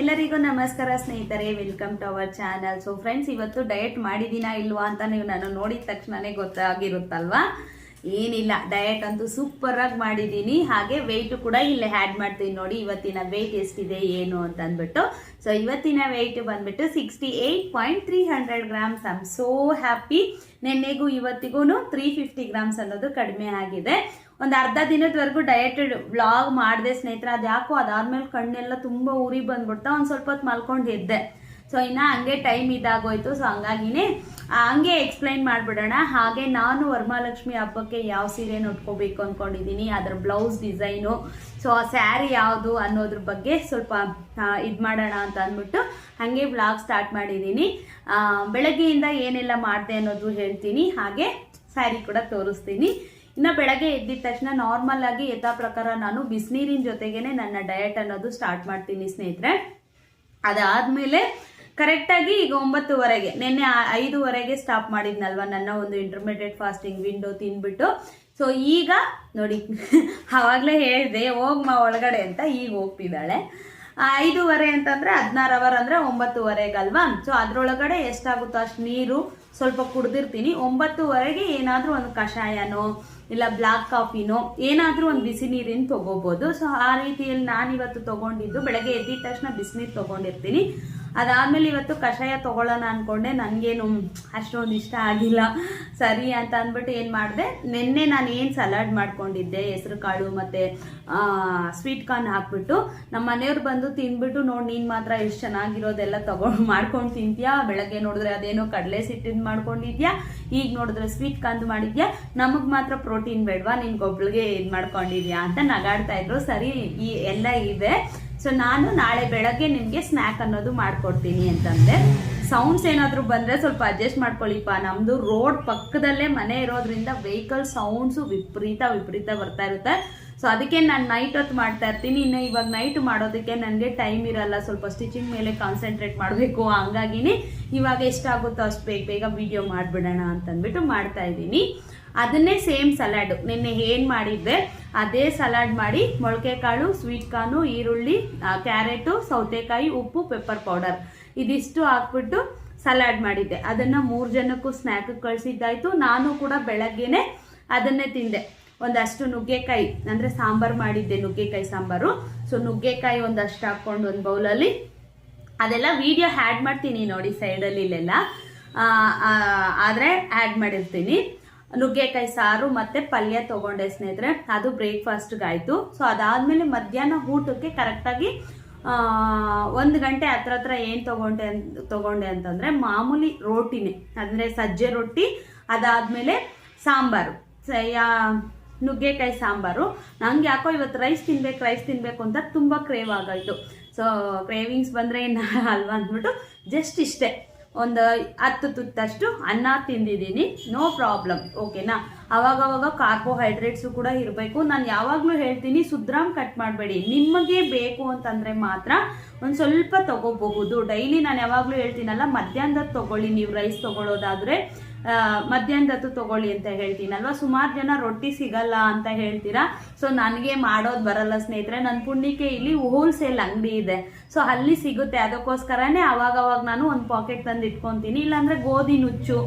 ಎಲ್ಲರಿಗೂ ನಮಸ್ಕಾರ ಸ್ನೇಹಿತರೆ welcome to our channel so friends ಇವತ್ತು ಡಯಟ್ ಮಾಡಿದ್ದೀನಾ ಇಲ್ವಾ ಅಂತ ನೀವು ನಾನು ನೋಡಿದ ತಕ್ಷಣನೇ ಗೊತ್ತಾಗಿರುತ್ತಲ್ವಾ? ಏನಿಲ್ಲ ಡಯಟ್ ಅಂತೂ ಸೂಪರ್ ಆಗಿ ಮಾಡಿದ್ದೀನಿ. ಹಾಗೆ ವೆಯ್ಟ್ ಕೂಡ ಇಲ್ಲೇ ಆ್ಯಡ್ ಮಾಡ್ತೀನಿ ನೋಡಿ, ಇವತ್ತಿನ ವೆಯ್ಟ್ ಎಷ್ಟಿದೆ, ಏನು ಅಂತ ಅಂದ್ಬಿಟ್ಟು. ಸೊ ಇವತ್ತಿನ ವೆಯ್ಟ್ ಬಂದ್ಬಿಟ್ಟು sixty eight point three hundred grams I'm so happy ನಿನ್ನೆಗೂ ಇವತ್ತಿಗೂ ತ್ರೀ ಫಿಫ್ಟಿ ಗ್ರಾಮ್ಸ್ ಅನ್ನೋದು ಕಡಿಮೆ ಆಗಿದೆ. ಒಂದು ಅರ್ಧ ದಿನದವರೆಗೂ ಡಯಟೆಡ್ ವ್ಲಾಗ್ ಮಾಡಿದೆ ಸ್ನೇಹಿತರೆ, ಅದು ಯಾಕೋ ಅದಾದ್ಮೇಲೆ ಕಣ್ಣೆಲ್ಲ ತುಂಬ ಉರಿ ಬಂದ್ಬಿಡ್ತಾ ಒಂದು ಸ್ವಲ್ಪ ಹೊತ್ತು ಮಲ್ಕೊಂಡು ಎದ್ದೆ. ಸೊ ಇನ್ನು ಹಂಗೆ ಟೈಮ್ ಇದಾಗೋಯ್ತು. ಸೊ ಹಂಗಾಗಿನೇ ಹಂಗೆ ಎಕ್ಸ್ಪ್ಲೈನ್ ಮಾಡಿಬಿಡೋಣ. ಹಾಗೆ ನಾನು ವರಮಹಾಲಕ್ಷ್ಮಿ ಹಬ್ಬಕ್ಕೆ ಯಾವ ಸೀರೆ ನೋಡ್ಕೋಬೇಕು ಅಂದ್ಕೊಂಡಿದ್ದೀನಿ ಅದರ ಬ್ಲೌಸ್ ಡಿಸೈನು ಸೊ ಆ ಸ್ಯಾರಿ ಯಾವುದು ಅನ್ನೋದ್ರ ಬಗ್ಗೆ ಸ್ವಲ್ಪ ಇದು ಮಾಡೋಣ ಅಂತ ಅಂದ್ಬಿಟ್ಟು ಹಾಗೆ ವ್ಲಾಗ್ ಸ್ಟಾರ್ಟ್ ಮಾಡಿದ್ದೀನಿ ಬೆಳಗ್ಗೆಯಿಂದ ಏನೆಲ್ಲ ಮಾಡಿದೆ ಅನ್ನೋದು ಹೇಳ್ತೀನಿ. ಹಾಗೆ ಸ್ಯಾರಿ ಕೂಡ ತೋರಿಸ್ತೀನಿ. ಇನ್ನು ಬೆಳಗ್ಗೆ ಎದ್ದಿದ ತಕ್ಷಣ ನಾರ್ಮಲ್ ಆಗಿ ಎದ್ದ ಪ್ರಕಾರ ನಾನು ಬಿಸಿನೀರಿನ ಜೊತೆಗೇನೆ ನನ್ನ ಡಯಟ್ ಅನ್ನೋದು ಸ್ಟಾರ್ಟ್ ಮಾಡ್ತೀನಿ ಸ್ನೇಹಿತರೆ. ಅದಾದ್ಮೇಲೆ ಕರೆಕ್ಟಾಗಿ ಈಗ ಒಂಬತ್ತುವರೆಗೆ, ನಿನ್ನೆ ಐದುವರೆಗೆ ಸ್ಟಾಪ್ ಮಾಡಿದ್ನಲ್ವ ನನ್ನ ಒಂದು ಇಂಟರ್ಮೀಡಿಯೇಟ್ ಫಾಸ್ಟಿಂಗ್ ವಿಂಡೋ ತಿನ್ಬಿಟ್ಟು ಸೊ ಈಗ ನೋಡಿ ಆವಾಗಲೇ ಹೇಳಿದೆ ಹೋಗ್ಮಾ ಒಳಗಡೆ ಅಂತ ಈಗ ಹೋಗ್ತಿದ್ದಾಳೆ. ಐದೂವರೆ ಅಂತಂದ್ರೆ ಹದಿನಾರು ಅವರ್ ಅಂದ್ರೆ ಒಂಬತ್ತುವರೆಗಲ್ವಾ? ಸೊ ಅದರೊಳಗಡೆ ಎಷ್ಟಾಗುತ್ತೋ ಅಷ್ಟು ನೀರು ಸ್ವಲ್ಪ ಕುಡ್ದಿರ್ತೀನಿ. ಒಂಬತ್ತುವರೆಗೆ ಏನಾದರೂ ಒಂದು ಕಷಾಯನೋ ಇಲ್ಲ ಬ್ಲಾಕ್ ಕಾಫಿನೋ ಏನಾದರೂ ಒಂದು ಬಿಸಿ ನೀರಿನ ತಗೋಬೋದು. ಸೊ ಆ ರೀತಿಯಲ್ಲಿ ನಾನು ಇವತ್ತು ತಗೊಂಡಿದ್ದು ಬೆಳಗ್ಗೆ ಎದ್ದಿದ ತಕ್ಷಣ ಬಿಸಿನೀರು ತಗೊಂಡಿರ್ತೀನಿ. ಅದಾದ್ಮೇಲೆ ಇವತ್ತು ಕಷಾಯ ತಗೊಳ್ಳೋಣ ಅನ್ಕೊಂಡೆ. ನನಗೇನು ಅಷ್ಟೊಂದು ಇಷ್ಟ ಆಗಿಲ್ಲ. ಸರಿ ಅಂತ ಅಂದ್ಬಿಟ್ಟು ಏನು ಮಾಡಿದೆ? ನಿನ್ನೆ ನಾನು ಏನು ಸಲಾಡ್ ಮಾಡ್ಕೊಂಡಿದ್ದೆ? ಹೆಸರು ಕಾಳು ಮತ್ತು ಸ್ವೀಟ್ ಕಾರ್ನ್ ಹಾಕ್ಬಿಟ್ಟು ನಮ್ಮ ಮನೆಯವ್ರು ಬಂದು ತಿಂದ್ಬಿಟ್ಟು ನೋಡಿ ನೀನು ಮಾತ್ರ ಎಷ್ಟು ಚೆನ್ನಾಗಿರೋದೆಲ್ಲ ತಗೊಂಡು ಮಾಡ್ಕೊಂಡು ತಿಂತೀಯಾ? ಬೆಳಗ್ಗೆ ನೋಡಿದ್ರೆ ಅದೇನೋ ಕಡಲೆ ಸಿಟ್ಟಿದ್ ಮಾಡ್ಕೊಂಡಿದ್ಯಾ? ಈಗ ನೋಡಿದ್ರೆ ಸ್ವೀಟ್ ಕಾಂದು ಮಾಡಿದ್ಯಾ? ನಮಗೆ ಮಾತ್ರ ಪ್ರೋಟೀನ್ ಬೇಡವಾ? ನಿನ್ಗೊಬ್ಳಿಗೆ ಇದು ಮಾಡ್ಕೊಂಡಿದ್ಯಾ? ಅಂತ ನಗಾಡ್ತಾ ಇದ್ರು. ಸರಿ, ಈ ಎಲ್ಲ ಇದೆ ಸೊ ನಾನು ನಾಳೆ ಬೆಳಗ್ಗೆ ನಿಮಗೆ ಸ್ನ್ಯಾಕ್ ಅನ್ನೋದು ಮಾಡಿಕೊಡ್ತೀನಿ ಅಂತಂದೆ. ಸೌಂಡ್ಸ್ ಏನಾದರೂ ಬಂದರೆ ಸ್ವಲ್ಪ ಅಡ್ಜಸ್ಟ್ ಮಾಡ್ಕೊಳ್ಳಿಪ್ಪ. ನಮ್ಮದು ರೋಡ್ ಪಕ್ಕದಲ್ಲೇ ಮನೆ ಇರೋದ್ರಿಂದ ವೆಹಿಕಲ್ ಸೌಂಡ್ಸು ವಿಪರೀತ ವಿಪರೀತ ಬರ್ತಾ ಇರುತ್ತೆ. ಸೊ ಅದಕ್ಕೆ ನಾನು ನೈಟ್ ಹೊತ್ತು ಮಾಡ್ತಾ ಇರ್ತೀನಿ. ಇನ್ನು ಇವಾಗ ನೈಟ್ ಮಾಡೋದಕ್ಕೆ ನನಗೆ ಟೈಮ್ ಇರಲ್ಲ. ಸ್ವಲ್ಪ ಸ್ಟಿಚಿಂಗ್ ಮೇಲೆ ಕಾನ್ಸಂಟ್ರೇಟ್ ಮಾಡಬೇಕು. ಹಂಗಾಗಿನೇ ಇವಾಗ ಎಷ್ಟಾಗುತ್ತೋ ಅಷ್ಟು ಬೇಗ ಬೇಗ ವಿಡಿಯೋ ಮಾಡಿಬಿಡೋಣ ಅಂತಂದ್ಬಿಟ್ಟು ಮಾಡ್ತಾ ಇದ್ದೀನಿ. ಅದನ್ನೇ ಸೇಮ್ ಸಲಾಡ್. ನಿನ್ನೆ ಏನು ಮಾಡಿದ್ದೆ, ಅದೇ ಸಲಾಡ್ ಮಾಡಿ ಮೊಳಕೆ ಕಾಳು ಸ್ವೀಟ್ ಕಾರ್ನು ಈರುಳ್ಳಿ ಕ್ಯಾರೆಟು, ಸೌತೆಕಾಯಿ, ಉಪ್ಪು ಪೆಪ್ಪರ್ ಪೌಡರ್ ಇದಿಷ್ಟು ಹಾಕ್ಬಿಟ್ಟು ಸಲಾಡ್ ಮಾಡಿದ್ದೆ. ಅದನ್ನು ಮೂರು ಜನಕ್ಕೂ ಸ್ನ್ಯಾಕ್ ಕಳಿಸಿದ್ದಾಯ್ತು. ನಾನು ಕೂಡ ಬೆಳಗ್ಗೆನೆ ಅದನ್ನೇ ತಿಂದೆ. ಒಂದಷ್ಟು ನುಗ್ಗೆಕಾಯಿ, ಅಂದರೆ ಸಾಂಬಾರು ಮಾಡಿದ್ದೆ, ನುಗ್ಗೆಕಾಯಿ ಸಾಂಬಾರು. ಸೊ ನುಗ್ಗೆಕಾಯಿ ಒಂದಷ್ಟು ಹಾಕ್ಕೊಂಡು ಒಂದು ಬೌಲಲ್ಲಿ. ಅದೆಲ್ಲ ವಿಡಿಯೋ ಆ್ಯಡ್ ಮಾಡ್ತೀನಿ ನೋಡಿ ಸೈಡಲ್ಲಿ ಇಲ್ಲೆಲ್ಲ ಆದರೆ ಆ್ಯಡ್ ಮಾಡಿರ್ತೀನಿ. ನುಗ್ಗೆಕಾಯಿ ಸಾರು ಮತ್ತು ಪಲ್ಯ ತಗೊಂಡೆ ಸ್ನೇಹಿತರೆ. ಅದು ಬ್ರೇಕ್ಫಾಸ್ಟ್ಗೆ ಆಯಿತು ಸೊ ಅದಾದಮೇಲೆ ಮಧ್ಯಾಹ್ನ ಊಟಕ್ಕೆ ಕರೆಕ್ಟಾಗಿ ಒಂದು ಗಂಟೆ ಹತ್ರ ಹತ್ರ ಏನು ತಗೊಂಡೆ ತಗೊಂಡೆ ಅಂತಂದರೆ ಮಾಮೂಲಿ ರೋಟಿನೇ. ಅಂದರೆ ಸಜ್ಜೆ ರೊಟ್ಟಿ, ಅದಾದಮೇಲೆ ಸಾಂಬಾರು. ನುಗ್ಗೆಕಾಯಿ ಸಾಂಬಾರು. ನಂಗೆ ಯಾಕೋ ಇವತ್ತು ರೈಸ್ ತಿನ್ಬೇಕು ರೈಸ್ ತಿನ್ಬೇಕು ಅಂತ ತುಂಬ ಕ್ರೇವ್ ಆಗೋಯ್ತು. ಸೊ ಕ್ರೇವಿಂಗ್ಸ್ ಬಂದರೆ ಅಲ್ವಾ ಅಂದ್ಬಿಟ್ಟು ಜಸ್ಟ್ ಇಷ್ಟೇ. ಒಂದು ಹತ್ತು ತುತ್ತಷ್ಟು ಅನ್ನ ತಿಂದಿದ್ದೀನಿ. ನೋ ಪ್ರಾಬ್ಲಮ್ ಓಕೆನಾ ಅವಾಗವಾಗ ಕಾರ್ಬೋಹೈಡ್ರೇಟ್ಸು ಕೂಡ ಇರಬೇಕು. ನಾನು ಯಾವಾಗಲೂ ಹೇಳ್ತೀನಿ ಸುದ್ರಾಮ್ ಕಟ್ ಮಾಡಬೇಡಿ. ನಿಮಗೆ ಬೇಕು ಅಂತಂದರೆ ಮಾತ್ರ ಒಂದು ಸ್ವಲ್ಪ ತಗೋಬಹುದು. ಡೈಲಿ ನಾನು ಯಾವಾಗಲೂ ಹೇಳ್ತೀನಲ್ಲ, ಮಧ್ಯಾಹ್ನದ ತಗೊಳ್ಳಿ. ನೀವು ರೈಸ್ ತಗೊಳ್ಳೋದಾದರೆ ಮಧ್ಯಾಹ್ನದತ್ತು ತಗೊಳ್ಳಿ ಅಂತ ಹೇಳ್ತೀನಲ್ವ? ಸುಮಾರು ಜನ ರೊಟ್ಟಿ ಸಿಗಲ್ಲ ಅಂತ ಹೇಳ್ತೀರಾ? ಸೊ ನನಗೆ ಮಾಡೋದು ಬರಲ್ಲ ಸ್ನೇಹಿತರೆ. ನನ್ನ ಪುಣ್ಯಕ್ಕೆ ಇಲ್ಲಿ ಹೋಲ್ಸೇಲ್ ಅಂಗಡಿ ಇದೆ. ಸೊ ಅಲ್ಲಿ ಸಿಗುತ್ತೆ. ಅದಕ್ಕೋಸ್ಕರನೇ ಅವಾಗ ಅವಾಗ ನಾನು ಒಂದು ಪಾಕೆಟ್ ತಂದು ಇಟ್ಕೊತೀನಿ. ಇಲ್ಲಾಂದ್ರೆ ಗೋಧಿ ನುಚ್ಚು.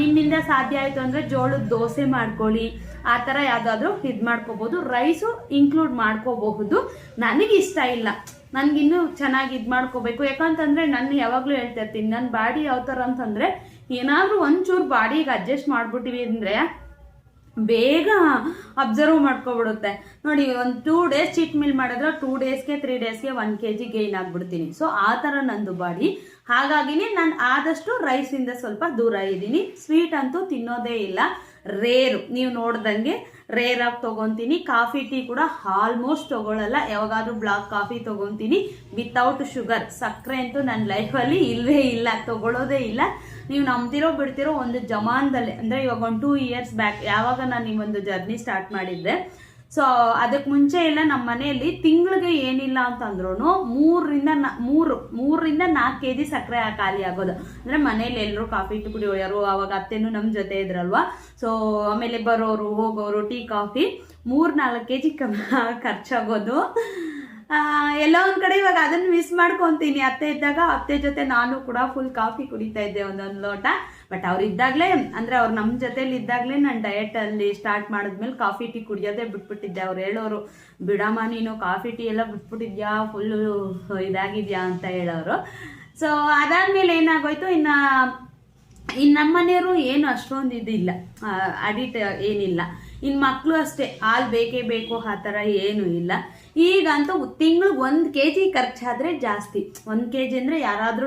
ನಿಮ್ಮಿಂದ ಸಾಧ್ಯ ಆಯಿತು ಅಂದರೆ ಜೋಳದ ದೋಸೆ ಮಾಡ್ಕೊಳ್ಳಿ. ಆ ಥರ ಯಾವುದಾದ್ರೂ ಇದು ಮಾಡ್ಕೋಬೋದು. ರೈಸು ಇನ್ಕ್ಲೂಡ್ ಮಾಡ್ಕೋಬಹುದು. ನನಗೆ ಇಷ್ಟ ಇಲ್ಲ. ನನಗಿನ್ನೂ ಚೆನ್ನಾಗಿ ಇದು ಮಾಡ್ಕೋಬೇಕು. ಯಾಕಂತಂದರೆ ನಾನು ಯಾವಾಗಲೂ ಹೇಳ್ತಾ ಇರ್ತೀನಿ. ನನ್ನ ಬಾಡಿ ಯಾವ ಥರ ಅಂತಂದರೆ ಏನಾದರೂ ಒಂಚೂರು ಬಾಡಿಗೆ ಅಡ್ಜಸ್ಟ್ ಮಾಡ್ಬಿಟ್ಟಿವಿ ಅಂದರೆ ಬೇಗ ಅಬ್ಸರ್ವ್ ಮಾಡ್ಕೊಬಿಡುತ್ತೆ. ನೋಡಿ, ಒಂದು ಟೂ ಡೇಸ್ ಚಿಟ್ ಮೀಲ್ ಮಾಡಿದ್ರೆ ಟೂ ಡೇಸ್ಗೆ ತ್ರೀ ಡೇಸ್ಗೆ ಒನ್ ಕೆ ಜಿ ಗೈನ್ ಆಗಿಬಿಡ್ತೀನಿ. ಸೊ ಆ ಥರ ನಂದು ಬಾಡಿ. ಹಾಗಾಗಿನೇ ನಾನು ಆದಷ್ಟು ರೈಸಿಂದ ಸ್ವಲ್ಪ ದೂರ ಇದ್ದೀನಿ. ಸ್ವೀಟ್ ಅಂತೂ ತಿನ್ನೋದೇ ಇಲ್ಲ. ರೇರು ನೀವು ನೋಡ್ದಂಗೆ ರೇರ್ ಆಗಿ ತೊಗೊತೀನಿ. ಕಾಫಿ ಟೀ ಕೂಡ ಆಲ್ಮೋಸ್ಟ್ ತೊಗೊಳ್ಳಲ್ಲ ಯಾವಾಗಾದ್ರೂ ಬ್ಲಾಕ್ ಕಾಫಿ ತೊಗೊತೀನಿ. ವಿತೌಟ್ ಶುಗರ್ ಸಕ್ಕರೆ ಅಂತೂ ನನ್ನ ಲೈಫಲ್ಲಿ ಇಲ್ಲವೇ ಇಲ್ಲ. ತೊಗೊಳೋದೇ ಇಲ್ಲ. ನೀವು ನಂಬ್ತಿರೋ ಬಿಡ್ತಿರೋ ಒಂದು ಜಮಾನದಲ್ಲಿ, ಅಂದರೆ ಇವಾಗ ಒಂದು ಟೂ ಇಯರ್ಸ್ ಬ್ಯಾಕ್ ಯಾವಾಗ ನಾನು ಈ ಒಂದು ಜರ್ನಿ ಸ್ಟಾರ್ಟ್ ಮಾಡಿದ್ದೆ ಸೊ ಅದಕ್ಕೆ ಮುಂಚೆ ಎಲ್ಲ ನಮ್ಮ ಮನೆಯಲ್ಲಿ ತಿಂಗಳಿಗೆ ಏನಿಲ್ಲ ಅಂತಂದ್ರೂ ಮೂರರಿಂದ ಮೂರು ಮೂರರಿಂದ ನಾಲ್ಕು ಕೆ ಜಿ ಸಕ್ಕರೆ ಖಾಲಿ ಆಗೋದು. ಅಂದರೆ ಮನೇಲಿ ಎಲ್ಲರೂ ಕಾಫಿ ಟೀ ಕುಡಿಯೋರು ಅವಾಗ ಅತ್ತೆನು ನಮ್ಮ ಜೊತೆ ಇದ್ರಲ್ವಾ? ಸೊ ಆಮೇಲೆ ಬರೋರು ಹೋಗೋರು ಟೀ ಕಾಫಿ ಮೂರು ನಾಲ್ಕು ಕೆ ಜಿ ಖರ್ಚಾಗೋದು. ಆ, ಎಲ್ಲೋ ಒಂದ್ ಕಡೆ ಇವಾಗ ಅದನ್ನ ಮಿಸ್ ಮಾಡ್ಕೊಂತೀನಿ. ಅತ್ತೆ ಇದ್ದಾಗ ಅತ್ತೆ ಜೊತೆ ನಾನು ಕೂಡ ಫುಲ್ ಕಾಫಿ ಕುಡಿತಾ ಇದ್ದೆ ಒಂದೊಂದು ಲೋಟ. ಬಟ್ ಅವ್ರು ಇದ್ದಾಗಲೇ ಅಂದ್ರೆ ಅವ್ರು ನಮ್ಮ ಜೊತೆಲಿ ಇದ್ದಾಗಲೇ ನಾನು ಡಯಟ್ ಅಲ್ಲಿ ಸ್ಟಾರ್ಟ್ ಮಾಡಿದ್ಮೇಲೆ ಕಾಫಿ ಟೀ ಕುಡಿಯೋದೇ ಬಿಟ್ಬಿಟ್ಟಿದ್ದೆ. ಅವ್ರು ಹೇಳೋರು, ಬಿಡಮ್ಮ, ನೀನು ಕಾಫಿ ಟೀ ಎಲ್ಲ ಬಿಟ್ಬಿಟ್ಟಿದ್ಯಾ? ಫುಲ್ಲು ಇದಾಗಿದ್ಯಾ? ಅಂತ ಹೇಳೋರು. ಸೊ ಅದಾದ್ಮೇಲೆ ಏನಾಗೋಯ್ತು? ಇನ್ನ ಇನ್ನು ನಮ್ಮ ಮನೆಯವರು ಏನು ಅಷ್ಟೊಂದು ಇದಿಲ್ಲ. ಅಡಿಟ್ ಏನಿಲ್ಲ. ಇನ್ನು ಮಕ್ಕಳು ಅಷ್ಟೇ. ಹಾಲು ಬೇಕೇ ಬೇಕು, ಆ ಥರ ಏನೂ ಇಲ್ಲ. ಈಗಂತೂ ತಿಂಗ್ಳಿಗೆ ಒಂದು ಕೆ ಜಿ ಖರ್ಚಾದರೆ ಜಾಸ್ತಿ. ಒಂದು ಕೆ ಜಿ ಅಂದರೆ ಯಾರಾದರೂ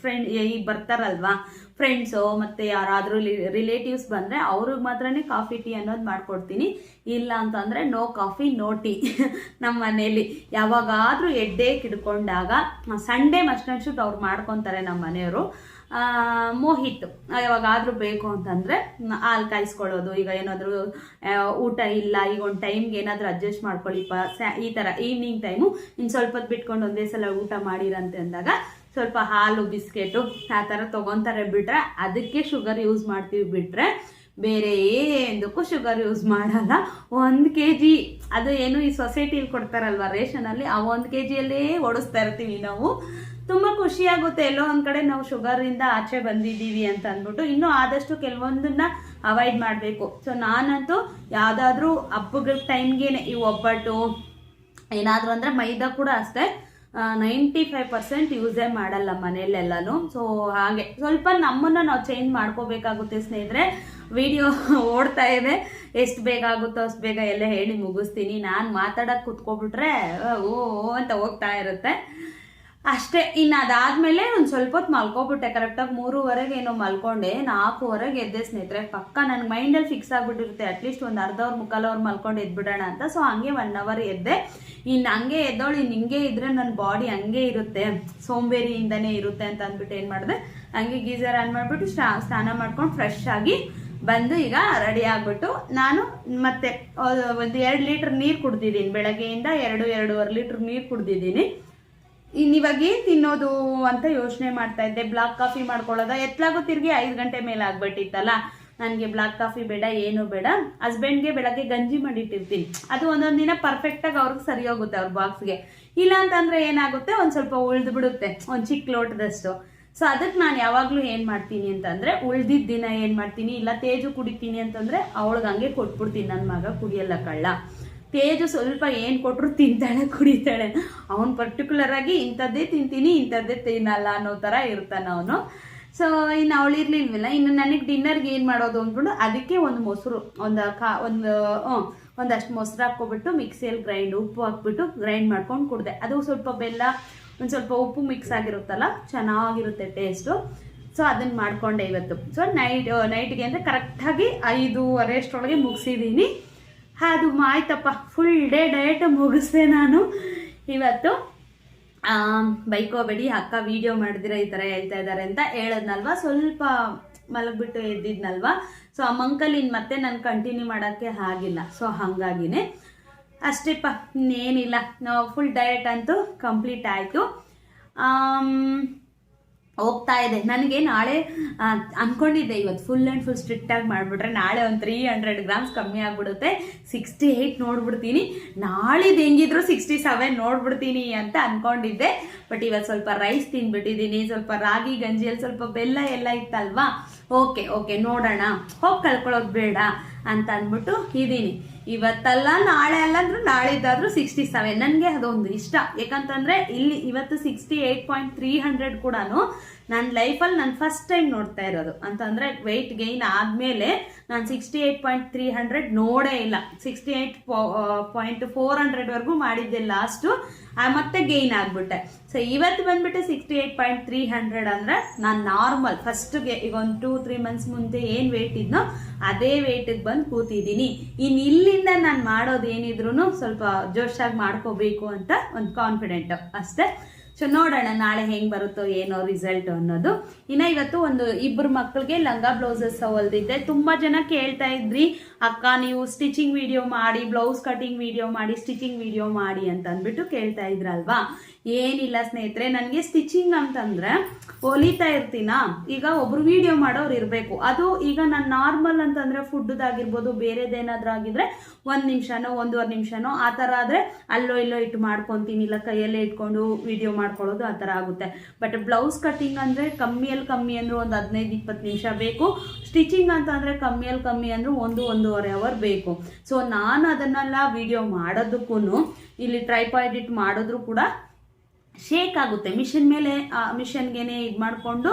ಫ್ರೆಂಡ್ ಈಗ ಬರ್ತಾರಲ್ವಾ? ಫ್ರೆಂಡ್ಸು ಮತ್ತು ಯಾರಾದರೂ ರಿಲೇಟಿವ್ಸ್ ಬಂದರೆ ಅವ್ರಿಗೆ ಮಾತ್ರನೇ ಕಾಫಿ, ಟೀ ಅನ್ನೋದು ಮಾಡ್ಕೊಡ್ತೀನಿ. ಇಲ್ಲ ಅಂತಂದರೆ ನೋ ಕಾಫಿ, ನೋ ಟೀ ನಮ್ಮ ಮನೇಲಿ. ಯಾವಾಗಾದರೂ ಎಡ್ಡೆ ಕಿಡ್ಕೊಂಡಾಗ, ಸಂಡೇ ಮಸ್ಟ್ ಶೂಟ್ ಅವ್ರು ಮಾಡ್ಕೊತಾರೆ ನಮ್ಮ ಮನೆಯವರು. ಮೋಹಿತ್ ಯಾವಾಗಾದರೂ ಬೇಕು ಅಂತಂದ್ರೆ ಹಾಲು ಕಾಯಿಸ್ಕೊಳ್ಳೋದು, ಈಗ ಏನಾದರೂ ಊಟ ಇಲ್ಲ, ಈಗ ಒಂದು ಟೈಮ್ಗೆ ಏನಾದರೂ ಅಡ್ಜಸ್ಟ್ ಮಾಡ್ಕೊಳ್ಳಿಪ್ಪ ಈ ಥರ ಈವ್ನಿಂಗ್ ಟೈಮು ಇನ್ನು ಸ್ವಲ್ಪ ಹೊತ್ತು ಬಿಟ್ಕೊಂಡು ಒಂದೇ ಸಲ ಊಟ ಮಾಡಿರಂತೆ ಅಂದಾಗ, ಸ್ವಲ್ಪ ಹಾಲು, ಬಿಸ್ಕೆಟು, ಆ ಥರ ತೊಗೊತಾರೆ ಬಿಟ್ರೆ, ಅದಕ್ಕೆ ಶುಗರ್ ಯೂಸ್ ಮಾಡ್ತೀವಿ ಬಿಟ್ರೆ ಬೇರೆ ಏನದಕ್ಕೂ ಶುಗರ್ ಯೂಸ್ ಮಾಡಲ್ಲ. ಒಂದು ಕೆ ಜಿ ಅದು ಏನು ಈ ಸೊಸೈಟಿಲಿ ಕೊಡ್ತಾರಲ್ವ ರೇಷನಲ್ಲಿ ಆ ಒಂದು ಕೆ ಜಿಯಲ್ಲೇ ಓಡಿಸ್ತಾ ಇರ್ತೀವಿ ನಾವು. ತುಂಬ ಖುಷಿಯಾಗುತ್ತೆ ಎಲ್ಲೋ ಒಂದು ಕಡೆ ನಾವು ಶುಗರಿಂದ ಆಚೆ ಬಂದಿದ್ದೀವಿ ಅಂತ ಅಂದ್ಬಿಟ್ಟು ಇನ್ನೂ ಆದಷ್ಟು ಕೆಲವೊಂದನ್ನ ಅವಾಯ್ಡ್ ಮಾಡಬೇಕು. ಸೊ ನಾನಂತೂ ಯಾವುದಾದ್ರೂ ಹಬ್ಬಗಳ ಟೈಮ್ಗೆ ಈ ಒಬ್ಬಟ್ಟು, ಏನಾದರೂ ಅಂದರೆ ಮೈದಾ ಕೂಡ ಅಷ್ಟೇ ನೈಂಟಿ ಫೈವ್ ಪರ್ಸೆಂಟ್ ಯೂಸೇ ಮಾಡಲ್ಲ ಮನೆಯಲ್ಲೆಲ್ಲನೂ. ಸೊ ಹಾಗೆ. ಸ್ವಲ್ಪ ನಮ್ಮನ್ನು ನಾವು ಚೇಂಜ್ ಮಾಡ್ಕೋಬೇಕಾಗುತ್ತೆ ಸ್ನೇಹಿತರೆ. ವಿಡಿಯೋ ಓಡ್ತಾ ಇದೆ. ಎಷ್ಟು ಬೇಗ ಆಗುತ್ತೋ ಅಷ್ಟು ಬೇಗ ಎಲ್ಲ ಹೇಳಿ ಮುಗಿಸ್ತೀನಿ. ನಾನು ಮಾತಾಡೋಕೆ ಕುತ್ಕೊಬಿಟ್ರೆ, ಓ ಅಂತ ಹೋಗ್ತಾ ಇರುತ್ತೆ. ಅಷ್ಟೇ, ಇನ್ನು ಅದಾದಮೇಲೆ ಒಂದು ಸ್ವಲ್ಪ ಹೊತ್ತು ಮಲ್ಕೊಬಿಟ್ಟೆ. ಕರೆಕ್ಟಾಗಿ ಮೂರುವರೆಗೆ ಏನೋ ಮಲ್ಕೊಂಡೆ. ನಾಲ್ಕೂವರೆಗೆ ಎದ್ದೆ ಸ್ನೇಹಿತರೆ. ಪಕ್ಕ ನನ್ನ ಮೈಂಡಲ್ಲಿ ಫಿಕ್ಸ್ ಆಗಿಬಿಟ್ಟಿರುತ್ತೆ. ಅಟ್ಲೀಸ್ಟ್ ಒಂದು ಅರ್ಧ ಅವ್ರ ಮುಕ್ಕಾಲು ಅವ್ರು ಮಲ್ಕೊಂಡು ಎದ್ಬಿಡೋಣ ಅಂತ. ಸೊ ಹಂಗೆ ಒನ್ ಅವರ್ ಎದ್ದೆ. ಇನ್ನು ಹಂಗೆ ಎದ್ದೋಳು. ಇನ್ನು ಹಿಂಗೆ ಇದ್ರೆ ನನ್ನ ಬಾಡಿ ಹಂಗೆ ಇರುತ್ತೆ. ಸೋಂಬೇರಿಯಿಂದನೇ ಇರುತ್ತೆ ಅಂತ ಅಂದ್ಬಿಟ್ಟು ಏನು ಮಾಡಿದೆ? ಹಂಗೆ ಗೀಸರ್ ಆನ್ ಮಾಡಿಬಿಟ್ಟು ಸ್ನಾ ಸ್ನಾನ ಮಾಡ್ಕೊಂಡು ಫ್ರೆಶ್ ಆಗಿ ಬಂದು ಈಗ ರೆಡಿ ಆಗ್ಬಿಟ್ಟು ನಾನು ಮತ್ತೆ ಒಂದು ಎರಡು ಲೀಟ್ರ್ ನೀರು ಕುಡ್ದಿದ್ದೀನಿ. ಬೆಳಗ್ಗೆಯಿಂದ ಎರಡು, ಎರಡೂವರೆ ಲೀಟ್ರ್ ನೀರು ಕುಡ್ದಿದ್ದೀನಿ. ಇನ್ನು ಇವಾಗ ಏನು ತಿನ್ನೋದು ಅಂತ ಯೋಚನೆ ಮಾಡ್ತಾ ಇದ್ದೆ. Black coffee ಮಾಡ್ಕೊಳ್ಳೋದ? ಎತ್ಲಾಗೋ ತಿರುಗಿ ಐದು ಗಂಟೆ ಮೇಲೆ ಆಗ್ಬಿಟ್ಟಿತ್ತಲ್ಲ. ನನಗೆ ಬ್ಲಾಕ್ ಕಾಫಿ ಬೇಡ, ಏನು ಬೇಡ. ಹಸ್ಬೆಂಡ್ಗೆ ಬೆಳಗ್ಗೆ ಗಂಜಿ ಮಾಡಿಟ್ಟಿರ್ತೀನಿ. ಅದು ಒಂದೊಂದು ದಿನ ಪರ್ಫೆಕ್ಟಾಗಿ ಅವ್ರಿಗೆ ಸರಿ ಹೋಗುತ್ತೆ ಅವ್ರ ಬಾಕ್ಸ್ಗೆ ಇಲ್ಲ ಅಂತಂದ್ರೆ ಏನಾಗುತ್ತೆ? ಒಂದು ಸ್ವಲ್ಪ ಉಳಿದು ಬಿಡುತ್ತೆ. ಒಂದು ಚಿಕ್ಕ ಲೋಟದಷ್ಟು. ಸೊ ಅದಕ್ಕೆ ನಾನು ಯಾವಾಗಲೂ ಏನು ಮಾಡ್ತೀನಿ ಅಂತಂದರೆ ಉಳ್ದಿದ್ದ ದಿನ ಏನು ಮಾಡ್ತೀನಿ? ಇಲ್ಲ ತೇಜು ಕುಡಿತೀನಿ ಅಂತಂದರೆ, ಅವಳಿಗೆ ಹಂಗೆ ಕೊಟ್ಬಿಡ್ತೀನಿ ನನ್ನ ಮಗ ಕುಡಿಯಲ್ಲ ಕಳ್ಳ. ತೇಜು ಸ್ವಲ್ಪ ಏನು ಕೊಟ್ಟರು ತಿಂತಾಳೆ, ಕುಡಿತಾಳೆ. ಅವನು ಪರ್ಟಿಕ್ಯುಲರ್ ಆಗಿ ಇಂಥದ್ದೇ ತಿಂತೀನಿ, ಇಂಥದ್ದೇ ತಿನ್ನಲ್ಲ ಅನ್ನೋ ಥರ ಇರ್ತಾನೆ ಅವನು. ಸೊ ಇನ್ನು ಅವಳಿರ್ಲಿಲ್ವಲ್ಲ ಇನ್ನು ನನಗೆ ಡಿನ್ನರ್ಗೆ ಏನು ಮಾಡೋದು ಅಂದ್ಬಿಟ್ಟು ಅದಕ್ಕೆ ಒಂದು ಮೊಸರು, ಒಂದು ಕಾ, ಒಂದು ಒಂದಷ್ಟು ಮೊಸರು ಹಾಕ್ಕೊಬಿಟ್ಟು, ಮಿಕ್ಸಿಯಲ್ಲಿ ಗ್ರೈಂಡ್ ಉಪ್ಪು ಹಾಕ್ಬಿಟ್ಟು, ಗ್ರೈಂಡ್ ಮಾಡ್ಕೊಂಡು ಕುಡಿದೆ. ಅದು ಸ್ವಲ್ಪ ಬೆಲ್ಲ ಒಂದು ಸ್ವಲ್ಪ ಉಪ್ಪು ಮಿಕ್ಸ್ ಆಗಿರುತ್ತಲ್ಲ, ಚೆನ್ನಾಗಿರುತ್ತೆ ಟೇಸ್ಟು ಸೊ ಅದನ್ನು ಮಾಡಿಕೊಂಡೆ ಇವತ್ತು. ಸೊ ನೈಟ್ ನೈಟ್ಗೆ ಅಂದರೆ ಕರೆಕ್ಟಾಗಿ ಐದೂವರೆ ಅಷ್ಟರೊಳಗೆ ಮುಗಿಸಿದ್ದೀನಿ ಅದು ಆಯ್ತಪ್ಪ ಫುಲ್ ಡೇ ಡಯಟ್ ಮುಗಿಸ್ದೆ ನಾನು ಇವತ್ತು. ಬೈಕೋಬೇಡಿ, ಅಕ್ಕ ವಿಡಿಯೋ ಮಾಡಿದಿರ, ಈ ಥರ ಹೇಳ್ತಾ ಇದ್ದಾರೆ ಅಂತ ಹೇಳದ್ನಲ್ವಾ? ಸ್ವಲ್ಪ ಮಲಗಿಬಿಟ್ಟು ಎದ್ದಿದ್ನಲ್ವ? ಸೊ ಆ ಮಂಕಲಿನ ಮತ್ತೆ ನಾನು ಕಂಟಿನ್ಯೂ ಮಾಡೋಕ್ಕೆ ಆಗಿಲ್ಲ. ಸೊ ಹಾಗಾಗಿನೇ. ಅಷ್ಟೇಪ್ಪ, ಇನ್ನೇನಿಲ್ಲ. ನಾವು ಫುಲ್ ಡಯಟ್ ಅಂತೂ ಕಂಪ್ಲೀಟ್ ಆಯಿತು. ಹೋಗ್ತಾ ಇದೆ. ನನಗೆ ನಾಳೆ ಅಂದ್ಕೊಂಡಿದ್ದೆ ಇವತ್ತು ಫುಲ್ ಆ್ಯಂಡ್ ಫುಲ್ ಸ್ಟ್ರಿಕ್ಟಾಗಿ ಮಾಡಿಬಿಟ್ರೆ ನಾಳೆ ಒಂದು ತ್ರೀ ಹಂಡ್ರೆಡ್ ಗ್ರಾಮ್ಸ್ ಕಮ್ಮಿ ಆಗಿಬಿಡುತ್ತೆ. ಸಿಕ್ಸ್ಟಿ ಏಯ್ಟ್ ನೋಡ್ಬಿಡ್ತೀನಿ. ನಾಳಿದ್ದು ಹೆಂಗಿದ್ರು ಸಿಕ್ಸ್ಟಿ ಸೆವೆನ್ ನೋಡ್ಬಿಡ್ತೀನಿ ಅಂತ ಅಂದ್ಕೊಂಡಿದ್ದೆ ಬಟ್ ಇವತ್ತು ಸ್ವಲ್ಪ ರೈಸ್ ತಿಂದ್ಬಿಟ್ಟಿದ್ದೀನಿ ಸ್ವಲ್ಪ ರಾಗಿ ಗಂಜಿಯಲ್ಲಿ ಸ್ವಲ್ಪ ಬೆಲ್ಲ ಎಲ್ಲ ಇತ್ತಲ್ವಾ? ಓಕೆ ಓಕೆ ನೋಡೋಣ. ಹೋಗಿ ಕಳ್ಕೊಳ್ಳೋದು ಬೇಡ ಅಂತ ಅಂದ್ಬಿಟ್ಟು ಇದ್ದೀನಿ ಇವತ್ತಲ್ಲ, ನಾಳೆ ಅಲ್ಲ ಅಂದ್ರೂ ನಾಳಿದ್ದಾದ್ರೂ ಸಿಕ್ಸ್ಟಿ ಸೆವೆನ್ ನನಗೆ ಅದೊಂದು ಇಷ್ಟ. ಯಾಕಂತಂದ್ರೆ ಇಲ್ಲಿ ಇವತ್ತು sixty eight point three hundred ಕೂಡ ನನ್ನ ಲೈಫಲ್ಲಿ ನಾನು ಫಸ್ಟ್ ಟೈಮ್ ನೋಡ್ತಾ ಇರೋದು. ಅಂತಂದರೆ ವೆಯ್ಟ್ ಗೈನ್ ಆದಮೇಲೆ ನಾನು sixty eight point three hundred ನೋಡೇ ಇಲ್ಲ. ಸಿಕ್ಸ್ಟಿ ಏಯ್ಟ್ ಪಾಯಿಂಟ್ ಫೋರ್ ಹಂಡ್ರೆಡ್ವರೆಗೂ ಮಾಡಿದ್ದೆ ಲಾಸ್ಟು ಮತ್ತೆ ಗೈನ್ ಆಗಿಬಿಟ್ಟೆ. ಸೊ ಇವತ್ತು ಬಂದ್ಬಿಟ್ಟು sixty eight point three hundred ಅಂದರೆ ನಾನು ನಾರ್ಮಲ್ ಫಸ್ಟ್ಗೆ ಈಗ ಒಂದು ಟೂ ತ್ರೀ ಮಂತ್ಸ್ ಮುಂದೆ ಏನು ವೆಯ್ಟ್ ಇದ್ನೋ ಅದೇ ವೆಯ್ಟಿಗೆ ಬಂದು ಕೂತಿದ್ದೀನಿ. ಇನ್ನು ಇಲ್ಲಿಂದ ನಾನು ಮಾಡೋದು ಏನಿದ್ರು ಸ್ವಲ್ಪ ಜೋಶಾಗಿ ಮಾಡ್ಕೋಬೇಕು ಅಂತ ಒಂದು ಕಾನ್ಫಿಡೆಂಟ್ ಅಷ್ಟೇ. ಸೊ ನೋಡೋಣ ನಾಳೆ ಹೆಂಗೆ ಬರುತ್ತೋ ಏನೋ ರಿಸಲ್ಟ್ ಅನ್ನೋದು. ಇನ್ನು ಇವತ್ತು ಒಂದು ಇಬ್ಬರು ಮಕ್ಕಳಿಗೆ ಲಂಗ ಬ್ಲೌಸಸ್ ಹೊಲ್ದಿದ್ದೆ. ತುಂಬ ಜನ ಕೇಳ್ತಾ ಇದ್ರಿ ಅಕ್ಕ, ನೀವು ಸ್ಟಿಚಿಂಗ್ ವಿಡಿಯೋ ಮಾಡಿ ಬ್ಲೌಸ್ ಕಟಿಂಗ್ ವಿಡಿಯೋ ಮಾಡಿ ಸ್ಟಿಚಿಂಗ್ ವಿಡಿಯೋ ಮಾಡಿ ಅಂತ ಅಂದ್ಬಿಟ್ಟು ಕೇಳ್ತಾ ಇದ್ರಲ್ವಾ? ಏನಿಲ್ಲ ಸ್ನೇಹಿತರೆ, ನನಗೆ ಸ್ಟಿಚಿಂಗ್ ಅಂತಂದ್ರೆ ಹೊಲಿತಾ ಇರ್ತೀನ? ಈಗ ಒಬ್ರು ವಿಡಿಯೋ ಮಾಡೋರು ಇರಬೇಕು. ಅದು ಈಗ ನಾನು ನಾರ್ಮಲ್ ಅಂತಂದ್ರೆ ಫುಡ್ದಾಗಿರ್ಬೋದು ಬೇರೆದೇನಾದ್ರೂ ಆಗಿದ್ರೆ ಒಂದು ನಿಮಿಷನೋ, ಒಂದೂವರೆ ನಿಮಿಷನೋ, ಆ ಥರ ಆದರೆ ಅಲ್ಲೋ ಇಲ್ಲೋ ಇಟ್ಟು ಮಾಡ್ಕೊತೀನಿ. ಇಲ್ಲ, ಕೈಯಲ್ಲೇ ಇಟ್ಕೊಂಡು ವಿಡಿಯೋ ಮಾಡ್ಕೊಳ್ಳೋದು ಆ ಥರ ಆಗುತ್ತೆ. ಬಟ್ ಬ್ಲೌಸ್ ಕಟ್ಟಿಂಗ್ ಅಂದರೆ ಕಮ್ಮಿಯಲ್ಲಿ ಕಮ್ಮಿ ಅಂದ್ರೆ ಒಂದು ಹದಿನೈದು, ಇಪ್ಪತ್ತು ನಿಮಿಷ ಬೇಕು. ಸ್ಟಿಚಿಂಗ್ ಅಂತ ಅಂದರೆ ಕಮ್ಮಿಯಲ್ಲಿ ಕಮ್ಮಿ ಅಂದ್ರೆ ಒಂದು ಒಂದೂವರೆ ಅವರ್ ಬೇಕು. ಸೊ ನಾನು ಅದನ್ನೆಲ್ಲ ವಿಡಿಯೋ ಮಾಡೋದಕ್ಕೂ ಇಲ್ಲಿ ಟ್ರೈಪಾಯ್ಡ್ ಇಟ್ ಮಾಡಿದ್ರು ಕೂಡ ಶೇಕ್ ಆಗುತ್ತೆ. ಮಿಷಿನ್ ಮೇಲೆ ಮಿಷನ್ಗೆ ಇದು ಮಾಡಿಕೊಂಡು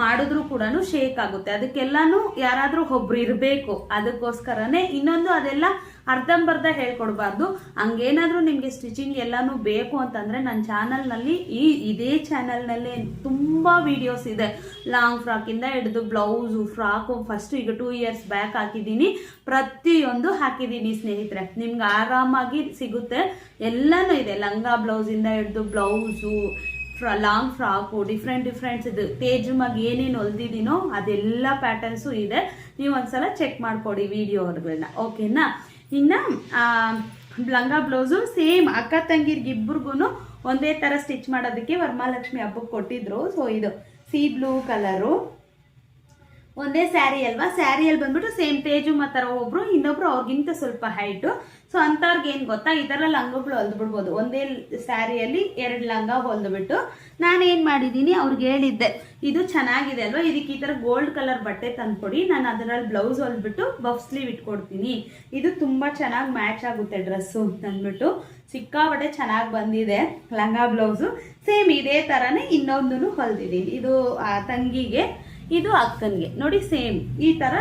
ಮಾಡಿದ್ರು ಕೂಡ ಶೇಕ್ ಆಗುತ್ತೆ. ಅದಕ್ಕೆಲ್ಲಾನು ಯಾರಾದರೂ ಒಬ್ರು ಇರಬೇಕು. ಅದಕ್ಕೋಸ್ಕರನೇ ಇನ್ನೊಂದು ಅದೆಲ್ಲ ಅರ್ಧಂಬರ್ಧ ಹೇಳ್ಕೊಡ್ಬಾರ್ದು. ಹಂಗೇನಾದ್ರೂ ನಿಮಗೆ ಸ್ಟಿಚಿಂಗ್ ಎಲ್ಲಾನು ಬೇಕು ಅಂತಂದ್ರೆ ನನ್ನ ಚಾನಲ್ನಲ್ಲಿ ಈ ಇದೇ ಚಾನಲ್ನಲ್ಲಿ ತುಂಬಾ ವಿಡಿಯೋಸ್ ಇದೆ. ಲಾಂಗ್ ಫ್ರಾಕಿಂದ ಹಿಡಿದು ಬ್ಲೌಸು ಫ್ರಾಕು ಫಸ್ಟ್ ಈಗ ಟೂ ಇಯರ್ಸ್ ಬ್ಯಾಕ್ ಹಾಕಿದ್ದೀನಿ. ಪ್ರತಿಯೊಂದು ಹಾಕಿದ್ದೀನಿ ಸ್ನೇಹಿತರೆ. ನಿಮ್ಗೆ ಆರಾಮಾಗಿ ಸಿಗುತ್ತೆ. ಎಲ್ಲಾನು ಇದೆ. ಲಂಗ ಬ್ಲೌಸಿಂದ ಹಿಡಿದು blouse long frock different differents ಇದು, ತೇಜುಮಾಗಿ ಏನೇನು ಹೊಲ್ದಿದ್ದೀನೋ ಅದೆಲ್ಲ ಪ್ಯಾಟರ್ನ್ಸು ಇದೆ. ನೀವು ಒಂದ್ಸಲ ಚೆಕ್ ಮಾಡ್ಕೊಡಿ ವಿಡಿಯೋಗಳನ್ನ ಓಕೆನಾ ಇನ್ನು ಲಂಗ ಬ್ಲೌಸು ಸೇಮ್ ಅಕ್ಕ ತಂಗಿರ್ಗಿಬ್ರಿಗೂ ಒಂದೇ ಥರ ಸ್ಟಿಚ್ ಮಾಡೋದಕ್ಕೆ ವರಮಹಾಲಕ್ಷ್ಮಿ ಹಬ್ಬಕ್ಕೆ ಕೊಟ್ಟಿದ್ರು. ಸೊ ಇದು ಸಿ ಬ್ಲೂ ಕಲರು ಒಂದೇ ಸ್ಯಾರಿ ಅಲ್ವಾ? ಸ್ಯಾರಿಯಲ್ಲಿ ಬಂದ್ಬಿಟ್ಟು ಸೇಮ್ ತೇಜು ಮಾತಾರ ಒಬ್ರು, ಇನ್ನೊಬ್ರು ಅವ್ರಿಗಿಂತ ಸ್ವಲ್ಪ ಹೈಟು ಸೊ ಅಂತವ್ರಿಗೆ ಏನು ಗೊತ್ತಾ? ಈ ಥರ ಲಂಗಗಳು ಹೊಲ್ದು ಬಿಡ್ಬೋದು. ಒಂದೇ ಸ್ಯಾರಿಯಲ್ಲಿ ಎರಡು ಲಂಗ ಹೊಲ್ದುಬಿಟ್ಟು ನಾನೇನು ಮಾಡಿದ್ದೀನಿ ಅವ್ರಿಗೆ ಹೇಳಿದ್ದೆ. ಇದು ಚೆನ್ನಾಗಿದೆ ಅಲ್ವಾ? ಇದಕ್ಕೆ ಈ ಥರ ಗೋಲ್ಡ್ ಕಲರ್ ಬಟ್ಟೆ ತಂದ್ಕೊಡಿ. ನಾನು ಅದರಲ್ಲಿ ಬ್ಲೌಸ್ ಹೊಲ್ದ್ಬಿಟ್ಟು ಬಫ್ ಸ್ಲೀವ್ ಇಟ್ಕೊಡ್ತೀನಿ. ಇದು ತುಂಬ ಚೆನ್ನಾಗಿ ಮ್ಯಾಚ್ ಆಗುತ್ತೆ ಡ್ರೆಸ್ಸು ಅಂತ ಅಂದ್ಬಿಟ್ಟು. ಸಿಕ್ಕಾಪಟ್ಟೆ ಚೆನ್ನಾಗಿ ಬಂದಿದೆ ಲಂಗ ಬ್ಲೌಸು. ಸೇಮ್ ಇದೇ ಥರನೇ ಇನ್ನೊಂದನ್ನು ಹೊಲ್ದಿದ್ದೀನಿ ಇದು ತಂಗಿಗೆ, ಇದು ಅಕ್ಕನಿಗೆ. ನೋಡಿ ಸೇಮ್ ಈ ತರ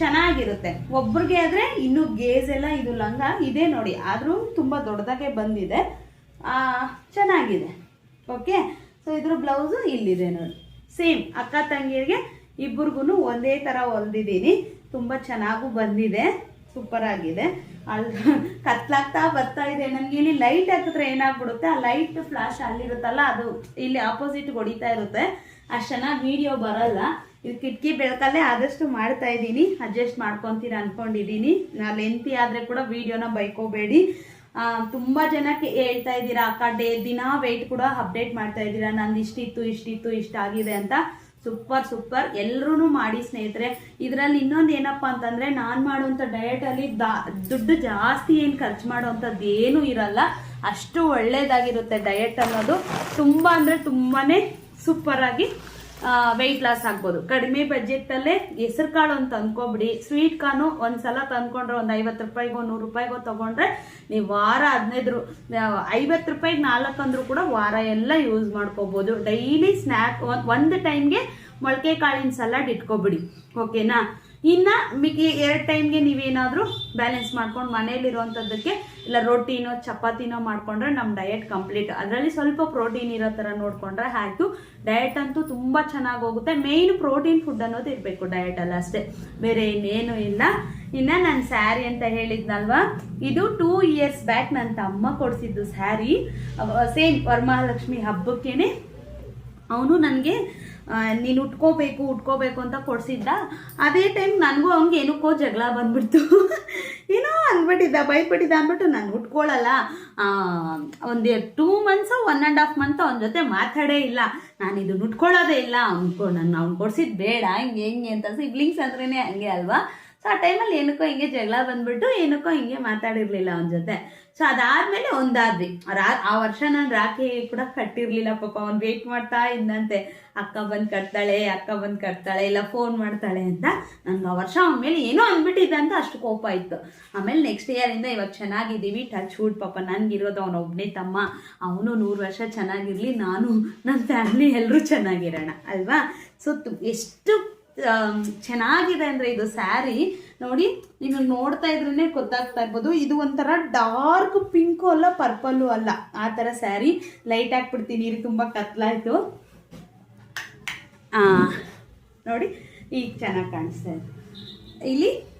ಚೆನ್ನಾಗಿರುತ್ತೆ. ಒಬ್ರಿಗೆ ಆದರೆ ಇನ್ನು ಗೇಜ್ ಎಲ್ಲ, ಇದು ಲಂಗ ಇದೆ ನೋಡಿ. ಆದರೂ ತುಂಬ ದೊಡ್ಡದಾಗೆ ಬಂದಿದೆ. ಚೆನ್ನಾಗಿದೆ. ಓಕೆ ಸೊ ಇದ್ರ ಬ್ಲೌಸು ಇಲ್ಲಿದೆ ನೋಡಿ. ಸೇಮ್ ಅಕ್ಕ ತಂಗಿಯರಿಗೆ ಇಬ್ಬರಿಗೂ ಒಂದೇ ಥರ ಹೊಲ್ದಿದ್ದೀನಿ. ತುಂಬ ಚೆನ್ನಾಗೂ ಬಂದಿದೆ. ಸೂಪರ್ ಆಗಿದೆ. ಅಲ್ಲಿ ಕತ್ಲಾಗ್ತಾ ಬರ್ತಾ ಇದೆ. ನನಗೆ ಇಲ್ಲಿ ಲೈಟ್ ಹಾಕಿದ್ರೆ ಏನಾಗ್ಬಿಡುತ್ತೆ? ಆ ಲೈಟ್ ಫ್ಲಾಶ್ ಅಲ್ಲಿರುತ್ತಲ್ಲ, ಅದು ಇಲ್ಲಿ ಆಪೋಸಿಟ್ ಹೊಡಿತಾ ಇರುತ್ತೆ. ಅಷ್ಟು ಚೆನ್ನಾಗಿ ವಿಡಿಯೋ ಬರಲ್ಲ. ಇದು ಕಿಟಕಿ ಬೆಳಕಲ್ಲೇ ಆದಷ್ಟು ಮಾಡ್ತಾ ಇದ್ದೀನಿ. ಅಡ್ಜಸ್ಟ್ ಮಾಡ್ಕೊತೀರ ಅನ್ಕೊಂಡಿದ್ದೀನಿ ನಾ ಲೆಂತಿ ಆದರೆ ಕೂಡ ವೀಡಿಯೋನ ಬೈಕೋಬೇಡಿ. ತುಂಬ ಜನಕ್ಕೆ ಹೇಳ್ತಾ ಇದ್ದೀರಾ, ಅಕ್ಕ, ಡೇ, ದಿನ ವೆಯ್ಟ್ ಕೂಡ ಅಪ್ಡೇಟ್ ಮಾಡ್ತಾ ಇದ್ದೀರಾ? ನಂದು ಇಷ್ಟಿತ್ತು ಇಷ್ಟಿತ್ತು ಇಷ್ಟಾಗಿದೆ ಅಂತ. ಸೂಪರ್ ಸೂಪರ್ ಎಲ್ಲರೂ ಮಾಡಿ ಸ್ನೇಹಿತರೆ, ಇದರಲ್ಲಿ ಇನ್ನೊಂದು ಏನಪ್ಪ ಅಂತಂದರೆ, ನಾನು ಮಾಡುವಂಥ ಡಯಟಲ್ಲಿ ದಾ, ದುಡ್ಡು ಜಾಸ್ತಿ ಏನು ಖರ್ಚು ಮಾಡೋವಂಥದ್ದು ಏನೂ ಇರಲ್ಲ. ಅಷ್ಟು ಒಳ್ಳೆಯದಾಗಿರುತ್ತೆ ಡಯಟ್ ಅನ್ನೋದು. ತುಂಬ ಅಂದರೆ ತುಂಬಾ ಸೂಪರ್ ಆಗಿ ವೆಯ್ಟ್ ಲಾಸ್ ಆಗ್ಬೋದು. ಕಡಿಮೆ ಬಜೆಟಲ್ಲೇ ಹೆಸರು ಕಾಳು ಅಂತ ತಂದ್ಕೊಬಿಡಿ ಸ್ವೀಟ್ ಕಾನು ಒಂದ್ಸಲ ತಂದ್ಕೊಂಡ್ರೆ ಒಂದು ಐವತ್ತು ರೂಪಾಯಿಗೋ, ನೂರು ರೂಪಾಯಿಗೋ ತೊಗೊಂಡ್ರೆ ನೀವು ವಾರ ಹದಿನೈದು ಐವತ್ತು ರೂಪಾಯಿಗೆ ನಾಲ್ಕು ಅಂದರೂ ಕೂಡ ವಾರ ಎಲ್ಲ ಯೂಸ್ ಮಾಡ್ಕೋಬೋದು. ಡೈಲಿ ಸ್ನ್ಯಾಕ್ ಒಂದು ಟೈಮ್ಗೆ ಮೊಳಕೆ ಕಾಳಿನ ಸಲಾಡ್ ಇಟ್ಕೊಬಿಡಿ. ಓಕೆನಾ ಇನ್ನು ಮಿಕ್ಕಿ ಎರಡು ಟೈಮ್ಗೆ ನೀವೇನಾದರೂ ಬ್ಯಾಲೆನ್ಸ್ ಮಾಡ್ಕೊಂಡು ಮನೇಲಿರುವಂಥದ್ದಕ್ಕೆ ಇಲ್ಲ ರೊಟ್ಟಿನೋ ಚಪಾತಿನೋ ಮಾಡ್ಕೊಂಡ್ರೆ ನಮ್ಮ ಡಯಟ್ ಕಂಪ್ಲೀಟ್ ಅದರಲ್ಲಿ ಸ್ವಲ್ಪ ಪ್ರೋಟೀನ್ ಇರೋ ಥರ ನೋಡಿಕೊಂಡ್ರೆ ಆಯಿತು. ಡಯಟ್ ಅಂತೂ ತುಂಬ ಚೆನ್ನಾಗಿ ಹೋಗುತ್ತೆ. ಮೇಯ್ನ್ ಪ್ರೋಟೀನ್ ಫುಡ್ ಅನ್ನೋದು ಇರಬೇಕು ಡಯಟಲ್ಲಿ ಅಷ್ಟೇ. ಬೇರೆ ಇನ್ನೇನು ಇಲ್ಲ. ಇನ್ನು ನಾನು ಸ್ಯಾರಿ ಅಂತ ಹೇಳಿದ್ನಲ್ವಾ? ಇದು ಟೂ ಇಯರ್ಸ್ ಬ್ಯಾಕ್ ನನ್ನ ತಮ್ಮ ಕೊಡಿಸಿದ್ದು ಸ್ಯಾರಿ ಸೇಮ್ ವರಮಹಾಲಕ್ಷ್ಮಿ ಹಬ್ಬಕ್ಕೇನೆ. ಅವನು ನನಗೆ ನೀನು ಉಟ್ಕೋಬೇಕು ಉಟ್ಕೋಬೇಕು ಅಂತ ಕೊಡ್ಸಿದ್ದ. ಅದೇ ಟೈಮ್ ನನಗೂ ಅವ್ನಿಗೆ ಏನಕ್ಕೋ ಜಗಳ ಬಂದ್ಬಿಡ್ತು. ಏನೋ ಅಂದ್ಬಿಟ್ಟಿದ್ದ ಬೈದ್ಬಿಟ್ಟಿದ್ದ ಅಂದ್ಬಿಟ್ಟು ನಾನು ಉಟ್ಕೊಳ್ಳಲ್ಲ ಒಂದು two months one and half month ಅವನ ಜೊತೆ ಮಾತಾಡೇ ಇಲ್ಲ. ನಾನು ಇದು ಉಟ್ಕೊಳ್ಳೋದೇ ಇಲ್ಲ. ಅವ್ನು ನಾನು ಅವ್ನು ಕೊಡಿಸಿದ್ದು ಬೇಡ, ಹಿಂಗೆ ಹೆಂಗೆ ಅಂತ. ಸಿಬ್ಲಿಂಗ್ಸ್ ಅಂದ್ರೇ ಹಂಗೆ ಅಲ್ವಾ? ಸೊ ಆ ಟೈಮಲ್ಲಿ ಏನಕ್ಕೋ ಹಿಂಗೆ ಜಗಳ ಬಂದ್ಬಿಟ್ಟು ಏನಕ್ಕೋ ಹಿಂಗೆ ಮಾತಾಡಿರ್ಲಿಲ್ಲ ಅವನ ಜೊತೆ. ಸೊ ಅದಾದ್ಮೇಲೆ ಒಂದಾದ್ವಿ. ಆ ವರ್ಷ ನಾನು ರಾಖಿ ಕೂಡ ಕಟ್ಟಿರ್ಲಿಲ್ಲ ಪಾಪ. ಅವ್ನು ವೇಟ್ ಮಾಡ್ತಾ ಇದ್ದಂತೆ ಅಕ್ಕ ಬಂದು ಕಟ್ತಾಳೆ, ಅಕ್ಕ ಬಂದು ಕಟ್ತಾಳೆ, ಇಲ್ಲ ಫೋನ್ ಮಾಡ್ತಾಳೆ ಅಂತ. ನಂಗೆ ಆ ವರ್ಷ ಅವನ ಮೇಲೆ ಏನೋ ಅಂದ್ಬಿಟ್ಟಿದ್ದೆ ಅಂತ ಅಷ್ಟು ಕೋಪ ಇತ್ತು. ಆಮೇಲೆ ನೆಕ್ಸ್ಟ್ ಇಯರಿಂದ ಇವಾಗ ಚೆನ್ನಾಗಿದ್ದೀವಿ. ಟಚ್ ಹುಡ್ ಪಾಪ. ನನಗಿರೋದು ಅವನ ಒಬ್ಬನೇ ತಮ್ಮ. ಅವನು ನೂರು ವರ್ಷ ಚೆನ್ನಾಗಿರಲಿ, ನಾನು ನನ್ನ ಫ್ಯಾಮಿಲಿ ಎಲ್ಲರೂ ಚೆನ್ನಾಗಿರೋಣ. ಅಲ್ವಾ? ಸೊ ಎಷ್ಟು ಚೆನ್ನಾಗಿದೆ ಅಂದರೆ ಇದು ಸ್ಯಾರಿ. ನೋಡಿ ನೀವು ನೋಡ್ತಾ ಇದ್ರೇ ಗೊತ್ತಾಗ್ತಾ ಇರ್ಬೋದು. ಇದು ಒಂಥರ ಡಾರ್ಕ್ ಪಿಂಕು ಅಲ್ಲ ಪರ್ಪಲ್ಲು ಅಲ್ಲ. ಆ ಥರ ಸ್ಯಾರಿ. ಲೈಟ್ ಹಾಕ್ಬಿಡ್ತೀನಿ ಇಲ್ಲಿ ತುಂಬ ಕತ್ಲಾಯ್ತು. ಆ, ನೋಡಿ ಈಗ ಚೆನ್ನಾಗಿ ಕಾಣಿಸ್ತಾ ಇದೆ. ಇಲ್ಲಿ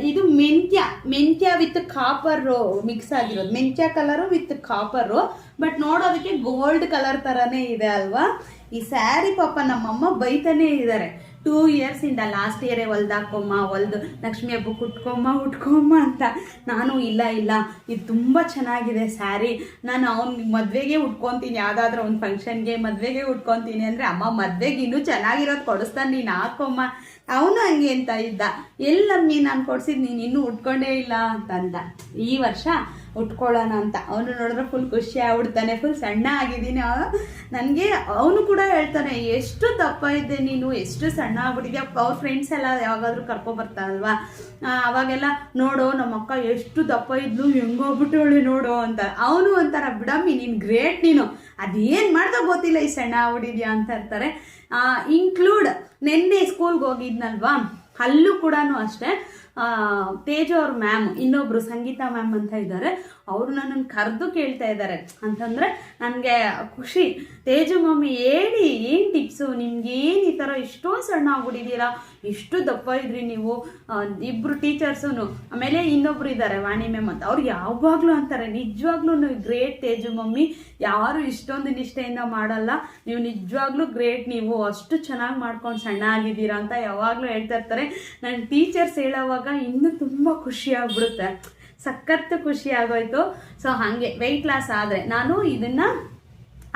ಇದು ಮೆಂತ್ಯ. ಮೆಂತ್ಯ ವಿತ್ ಕಾಪರ್ ಮಿಕ್ಸ್ ಆಗಿರೋದು. ಮೆಂತ್ಯ ಕಲರು ವಿತ್ ಕಾಪರು. ಬಟ್ ನೋಡೋದಕ್ಕೆ ಗೋಲ್ಡ್ ಕಲರ್ ಥರನೇ ಇದೆ ಅಲ್ವಾ? ಈ ಸ್ಯಾರಿ ಪಾಪ ನಮ್ಮಮ್ಮ ಬೈತಾನೆ ಇದ್ದಾರೆ ಟೂ ಇಯರ್ಸ್ ಇಂದ ಲಾಸ್ಟ್ ಇಯರೇ ಹೊಲ್ದಾಕೊಮ್ಮ, ಹೊಲ್ದು ಲಕ್ಷ್ಮಿ ಹಬ್ಬಕ್ಕೆ ಉಟ್ಕೊಮ್ಮ ಉಟ್ಕೊಮ್ಮ ಅಂತ. ನಾನು ಇಲ್ಲ ಇಲ್ಲ. ಇದು ತುಂಬ ಚೆನ್ನಾಗಿದೆ ಸ್ಯಾರಿ. ನಾನು ಅವ್ನ ಮದುವೆಗೆ ಉಟ್ಕೊತೀನಿ. ಯಾವುದಾದ್ರೂ ಒಂದು ಫಂಕ್ಷನ್ಗೆ ಮದುವೆಗೆ ಉಟ್ಕೊತೀನಿ ಅಂದರೆ, ಅಮ್ಮ, ಮದುವೆಗೆ ಇನ್ನೂ ಚೆನ್ನಾಗಿರೋದು ಕೊಡಿಸ್ತಾನೆ ನೀನು, ಹಾಕೊಮ್ಮ. ಅವನು ಹಂಗೆ ಅಂತ ಇದ್ದ. ಎಲ್ಲಮ್ಮಿ ನಾನು ಕೊಡ್ಸಿದ್ ನೀನು ಇನ್ನೂ ಉಟ್ಕೊಂಡೇ ಇಲ್ಲ ಅಂತಂದ ಈ ವರ್ಷ ಉಟ್ಕೊಳ್ಳೋಣ ಅಂತ. ಅವನು ನೋಡಿದ್ರೆ ಫುಲ್ ಖುಷಿ ಆಗ್ಬಿಡ್ತಾನೆ ಫುಲ್ ಸಣ್ಣ ಆಗಿದ್ದೀನಿ. ನನಗೆ ಅವನು ಕೂಡ ಹೇಳ್ತಾನೆ, ಎಷ್ಟು ದಪ್ಪ ಇದ್ದೆ ನೀನು? ಎಷ್ಟು ಸಣ್ಣ ಆಗ್ಬಿಟ್ಟಿದ್ಯಾ? ಅವ್ರ ಫ್ರೆಂಡ್ಸ್ ಎಲ್ಲ ಯಾವಾಗಾದ್ರೂ ಕರ್ಕೊಬರ್ತಾರಲ್ವಾ ಅವಾಗೆಲ್ಲ ನೋಡು ನಮ್ಮ ಅಕ್ಕ ಎಷ್ಟು ದಪ್ಪ ಇದ್ಲು ಹೆಂಗೋಗ್ಬಿಟ್ಟವಳೆ ನೋಡು ಅಂತ. ಅವನು ಒಂಥರ, ಬಿಡಮ್ಮಿ, ನೀನು ಗ್ರೇಟ್ ನೀನು. ಅದೇನು ಮಾಡ್ದೋ ಗೊತ್ತಿಲ್ಲ, ಈ ಸಣ್ಣ ಆಗ್ಬಿಟ್ಟಿದ್ಯಾ? ಅಂತ ಇರ್ತಾರೆ ಇನ್ಕ್ಲೂಡ್ ನಿನ್ನೆ ಸ್ಕೂಲ್ಗೆ ಹೋಗಿದ್ನಲ್ವಾ? ಅಲ್ಲೂ ಕೂಡ ಅಷ್ಟೇ. ತೇಜು ಅವ್ರ ಮ್ಯಾಮ್ ಇನ್ನೊಬ್ರು ಸಂಗೀತ ಮ್ಯಾಮ್ ಅಂತ ಇದ್ದಾರೆ. ಅವರು ನನ್ನನ್ನು ಕರೆದು ಕೇಳ್ತಾ ಇದ್ದಾರೆ. ಅಂತಂದರೆ ನನಗೆ ಖುಷಿ. ತೇಜು ಮಮ್ಮಿ, ಹೇಳಿ, ಏನು ಟಿಪ್ಸು ನಿಮ್ಗೆ ಏನು ಈ ಥರ ಇಷ್ಟೊಂದು ಸಣ್ಣ ಆಗ್ಬಿಟ್ಟಿದ್ದೀರಾ ಇಷ್ಟು ದಪ್ಪ ಇದ್ರಿ ನೀವು. ಇಬ್ಬರು ಟೀಚರ್ಸು ಆಮೇಲೆ ಇನ್ನೊಬ್ರು ಇದ್ದಾರೆ, ವಾಣಿ ಮ್ಯಾಮ್ ಅಂತ. ಅವ್ರು ಯಾವಾಗಲೂ ಅಂತಾರೆ ನಿಜವಾಗ್ಲೂ ಗ್ರೇಟ್ ತೇಜು ಮಮ್ಮಿ. ಯಾರು ಇಷ್ಟೊಂದು ನಿಷ್ಠೆಯಿಂದ ಮಾಡಲ್ಲ. ನೀವು ನಿಜವಾಗ್ಲೂ ಗ್ರೇಟ್ ನೀವು. ಅಷ್ಟು ಚೆನ್ನಾಗಿ ಮಾಡ್ಕೊಂಡು ಸಣ್ಣ ಆಗಿದ್ದೀರಾ ಅಂತ ಯಾವಾಗಲೂ ಹೇಳ್ತಾ ಇರ್ತಾರೆ. ನನ್ನ ಟೀಚರ್ಸ್ ಹೇಳೋವಾಗ ಇನ್ನೂ ತುಂಬ ಖುಷಿ ಆಗ್ಬಿಡುತ್ತೆ. ಸಖತ್ತು ಖುಷಿ ಆಗೋಯ್ತು. ಸೊ ಹಾಗೆ ವೆಯ್ಟ್ ಲಾಸ್ ಆದರೆ ನಾನು ಇದನ್ನ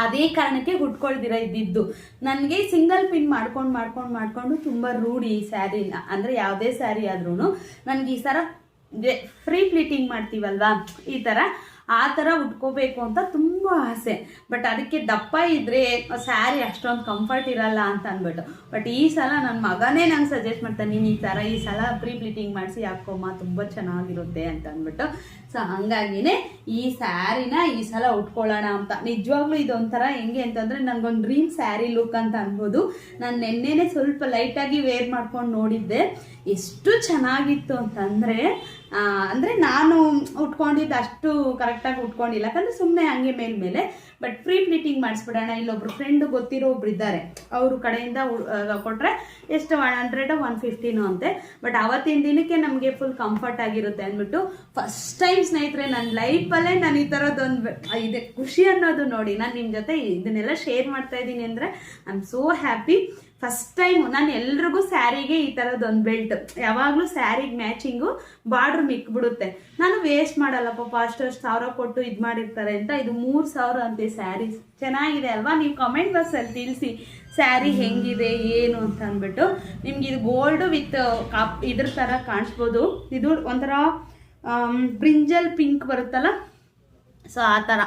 ಅದೇ ಕಾರಣಕ್ಕೆ ಹುಟ್ಕೊಳ್ದಿರ ಇದ್ದಿದ್ದು. ನನಗೆ ಸಿಂಗಲ್ ಪಿನ್ ಮಾಡ್ಕೊಂಡು ಮಾಡ್ಕೊಂಡು ಮಾಡ್ಕೊಂಡು ತುಂಬ ರೂಢಿ ಈ ಸ್ಯಾರಿನ. ಅಂದರೆ ಯಾವುದೇ ಸ್ಯಾರಿ ಆದ್ರೂ ನನಗೆ ಈ ಸರ ಫ್ರೀ ಪ್ಲೀಟಿಂಗ್ ಮಾಡ್ತೀವಲ್ವಾ? ಈ ಥರ ಆ ಥರ ಉಟ್ಕೋಬೇಕು ಅಂತ ತುಂಬ ಆಸೆ. ಬಟ್ ಅದಕ್ಕೆ ದಪ್ಪ ಇದ್ದರೆ ಸ್ಯಾರಿ ಅಷ್ಟೊಂದು ಕಂಫರ್ಟ್ ಇರಲ್ಲ ಅಂತ ಅಂದ್ಬಿಟ್ಟು ಬಟ್ ಈ ಸಲ ನನ್ನ ಮಗನೇ ನಂಗೆ ಸಜೆಸ್ಟ್ ಮಾಡ್ತಾನೆ, ನೀನು ಈ ಥರ ಈ ಸಲ ಪ್ರೀ ಪ್ಲೀಟಿಂಗ್ ಮಾಡಿಸಿ ಹಾಕೋಮ್ಮ ತುಂಬ ಚೆನ್ನಾಗಿರುತ್ತೆ ಅಂತ ಅಂದ್ಬಿಟ್ಟು ಸೊ ಹಂಗಾಗಿನೇ ಈ ಸ್ಯಾರಿನ ಈ ಸಲ ಉಟ್ಕೊಳ್ಳೋಣ ಅಂತ. ನಿಜವಾಗ್ಲೂ ಇದೊಂಥರ ಹೆಂಗೆ ಅಂತಂದರೆ ನನಗೊಂದು ಡ್ರೀಮ್ ಸ್ಯಾರಿ ಲುಕ್ ಅಂತ ಅನ್ಬೋದು. ನಾನು ನಿನ್ನೆನೆ ಸ್ವಲ್ಪ ಲೈಟಾಗಿ ವೇರ್ ಮಾಡ್ಕೊಂಡು ನೋಡಿದ್ದೆ. ಎಷ್ಟು ಚೆನ್ನಾಗಿತ್ತು ಅಂತಂದರೆ ಅಂದರೆ ನಾನು ಉಟ್ಕೊಂಡಿದ್ದು ಅಷ್ಟು ಕರೆಕ್ಟಾಗಿ ಉಟ್ಕೊಂಡಿಲ್ಲ. ಯಾಕಂದರೆ ಸುಮ್ಮನೆ ಹಂಗೆ ಮೇಲ್ಮೇಲೆ. ಬಟ್ ಫ್ರೀ ಪ್ಲೀಟಿಂಗ್ ಮಾಡಿಸ್ಬಿಡೋಣ. ಇಲ್ಲೊಬ್ರು ಫ್ರೆಂಡ್ ಗೊತ್ತಿರೋ ಒಬ್ರು ಇದ್ದಾರೆ. ಅವರು ಕಡೆಯಿಂದ ಕೊಟ್ಟರೆ ಎಷ್ಟು ಒನ್ ಹಂಡ್ರೆಡ್ ಒನ್ ಫಿಫ್ಟಿನೂ ಅಂತೆ. ಬಟ್ ಅವತ್ತಿನ ದಿನಕ್ಕೆ ನಮಗೆ ಫುಲ್ ಕಂಫರ್ಟ್ ಆಗಿರುತ್ತೆ ಅಂದ್ಬಿಟ್ಟು ಫಸ್ಟ್ ಟೈಮ್ ಸ್ನೇಹಿತರೆ ನನ್ನ ಲೈಫಲ್ಲೇ ನಾನು ಈ ಥರದ್ದೊಂದು ಇದೆ. ಖುಷಿ ಅನ್ನೋದು ನೋಡಿ ನಾನು ನಿಮ್ಮ ಜೊತೆ ಇದನ್ನೆಲ್ಲ ಶೇರ್ ಮಾಡ್ತಾ ಇದ್ದೀನಿ ಅಂದರೆ I am so happy first time ನಾನು ಎಲ್ರಿಗೂ ಸ್ಯಾರಿಗೆ ಈ ಥರದ್ದೊಂದು ಬೆಲ್ಟ್ ಯಾವಾಗಲೂ ಸ್ಯಾರಿಗೆ ಮ್ಯಾಚಿಂಗು ಬಾರ್ಡ್ರ್ ಮಿಕ್ಬಿಡುತ್ತೆ. ನಾನು ವೇಸ್ಟ್ ಮಾಡಲ್ಲ ಪಾಪ, ಅಷ್ಟಷ್ಟು ಸಾವಿರ ಕೊಟ್ಟು ಇದು ಮಾಡಿರ್ತಾರೆ ಅಂತ. ಇದು ಮೂರು ಸಾವಿರ ಅಂತೆ ಸ್ಯಾರೀಸ್ ಚೆನ್ನಾಗಿದೆ ಅಲ್ವಾ? ನೀವು ಕಮೆಂಟ್ ಬಾಕ್ಸಲ್ಲಿ ತಿಳಿಸಿ ಸ್ಯಾರಿ ಹೆಂಗಿದೆ, ಏನು ಅಂತ ಅಂದ್ಬಿಟ್ಟು. ನಿಮ್ಗೆ ಇದು ಗೋಲ್ಡ್ ವಿತ್ ಕಾಪ್ ಇದ್ರ ಥರ ಕಾಣಿಸ್ಬೋದು. ಇದು ಒಂಥರ ಬ್ರಿಂಜಲ್ ಪಿಂಕ್ ಬರುತ್ತಲ್ಲ? ಸೊ ಆ ಥರ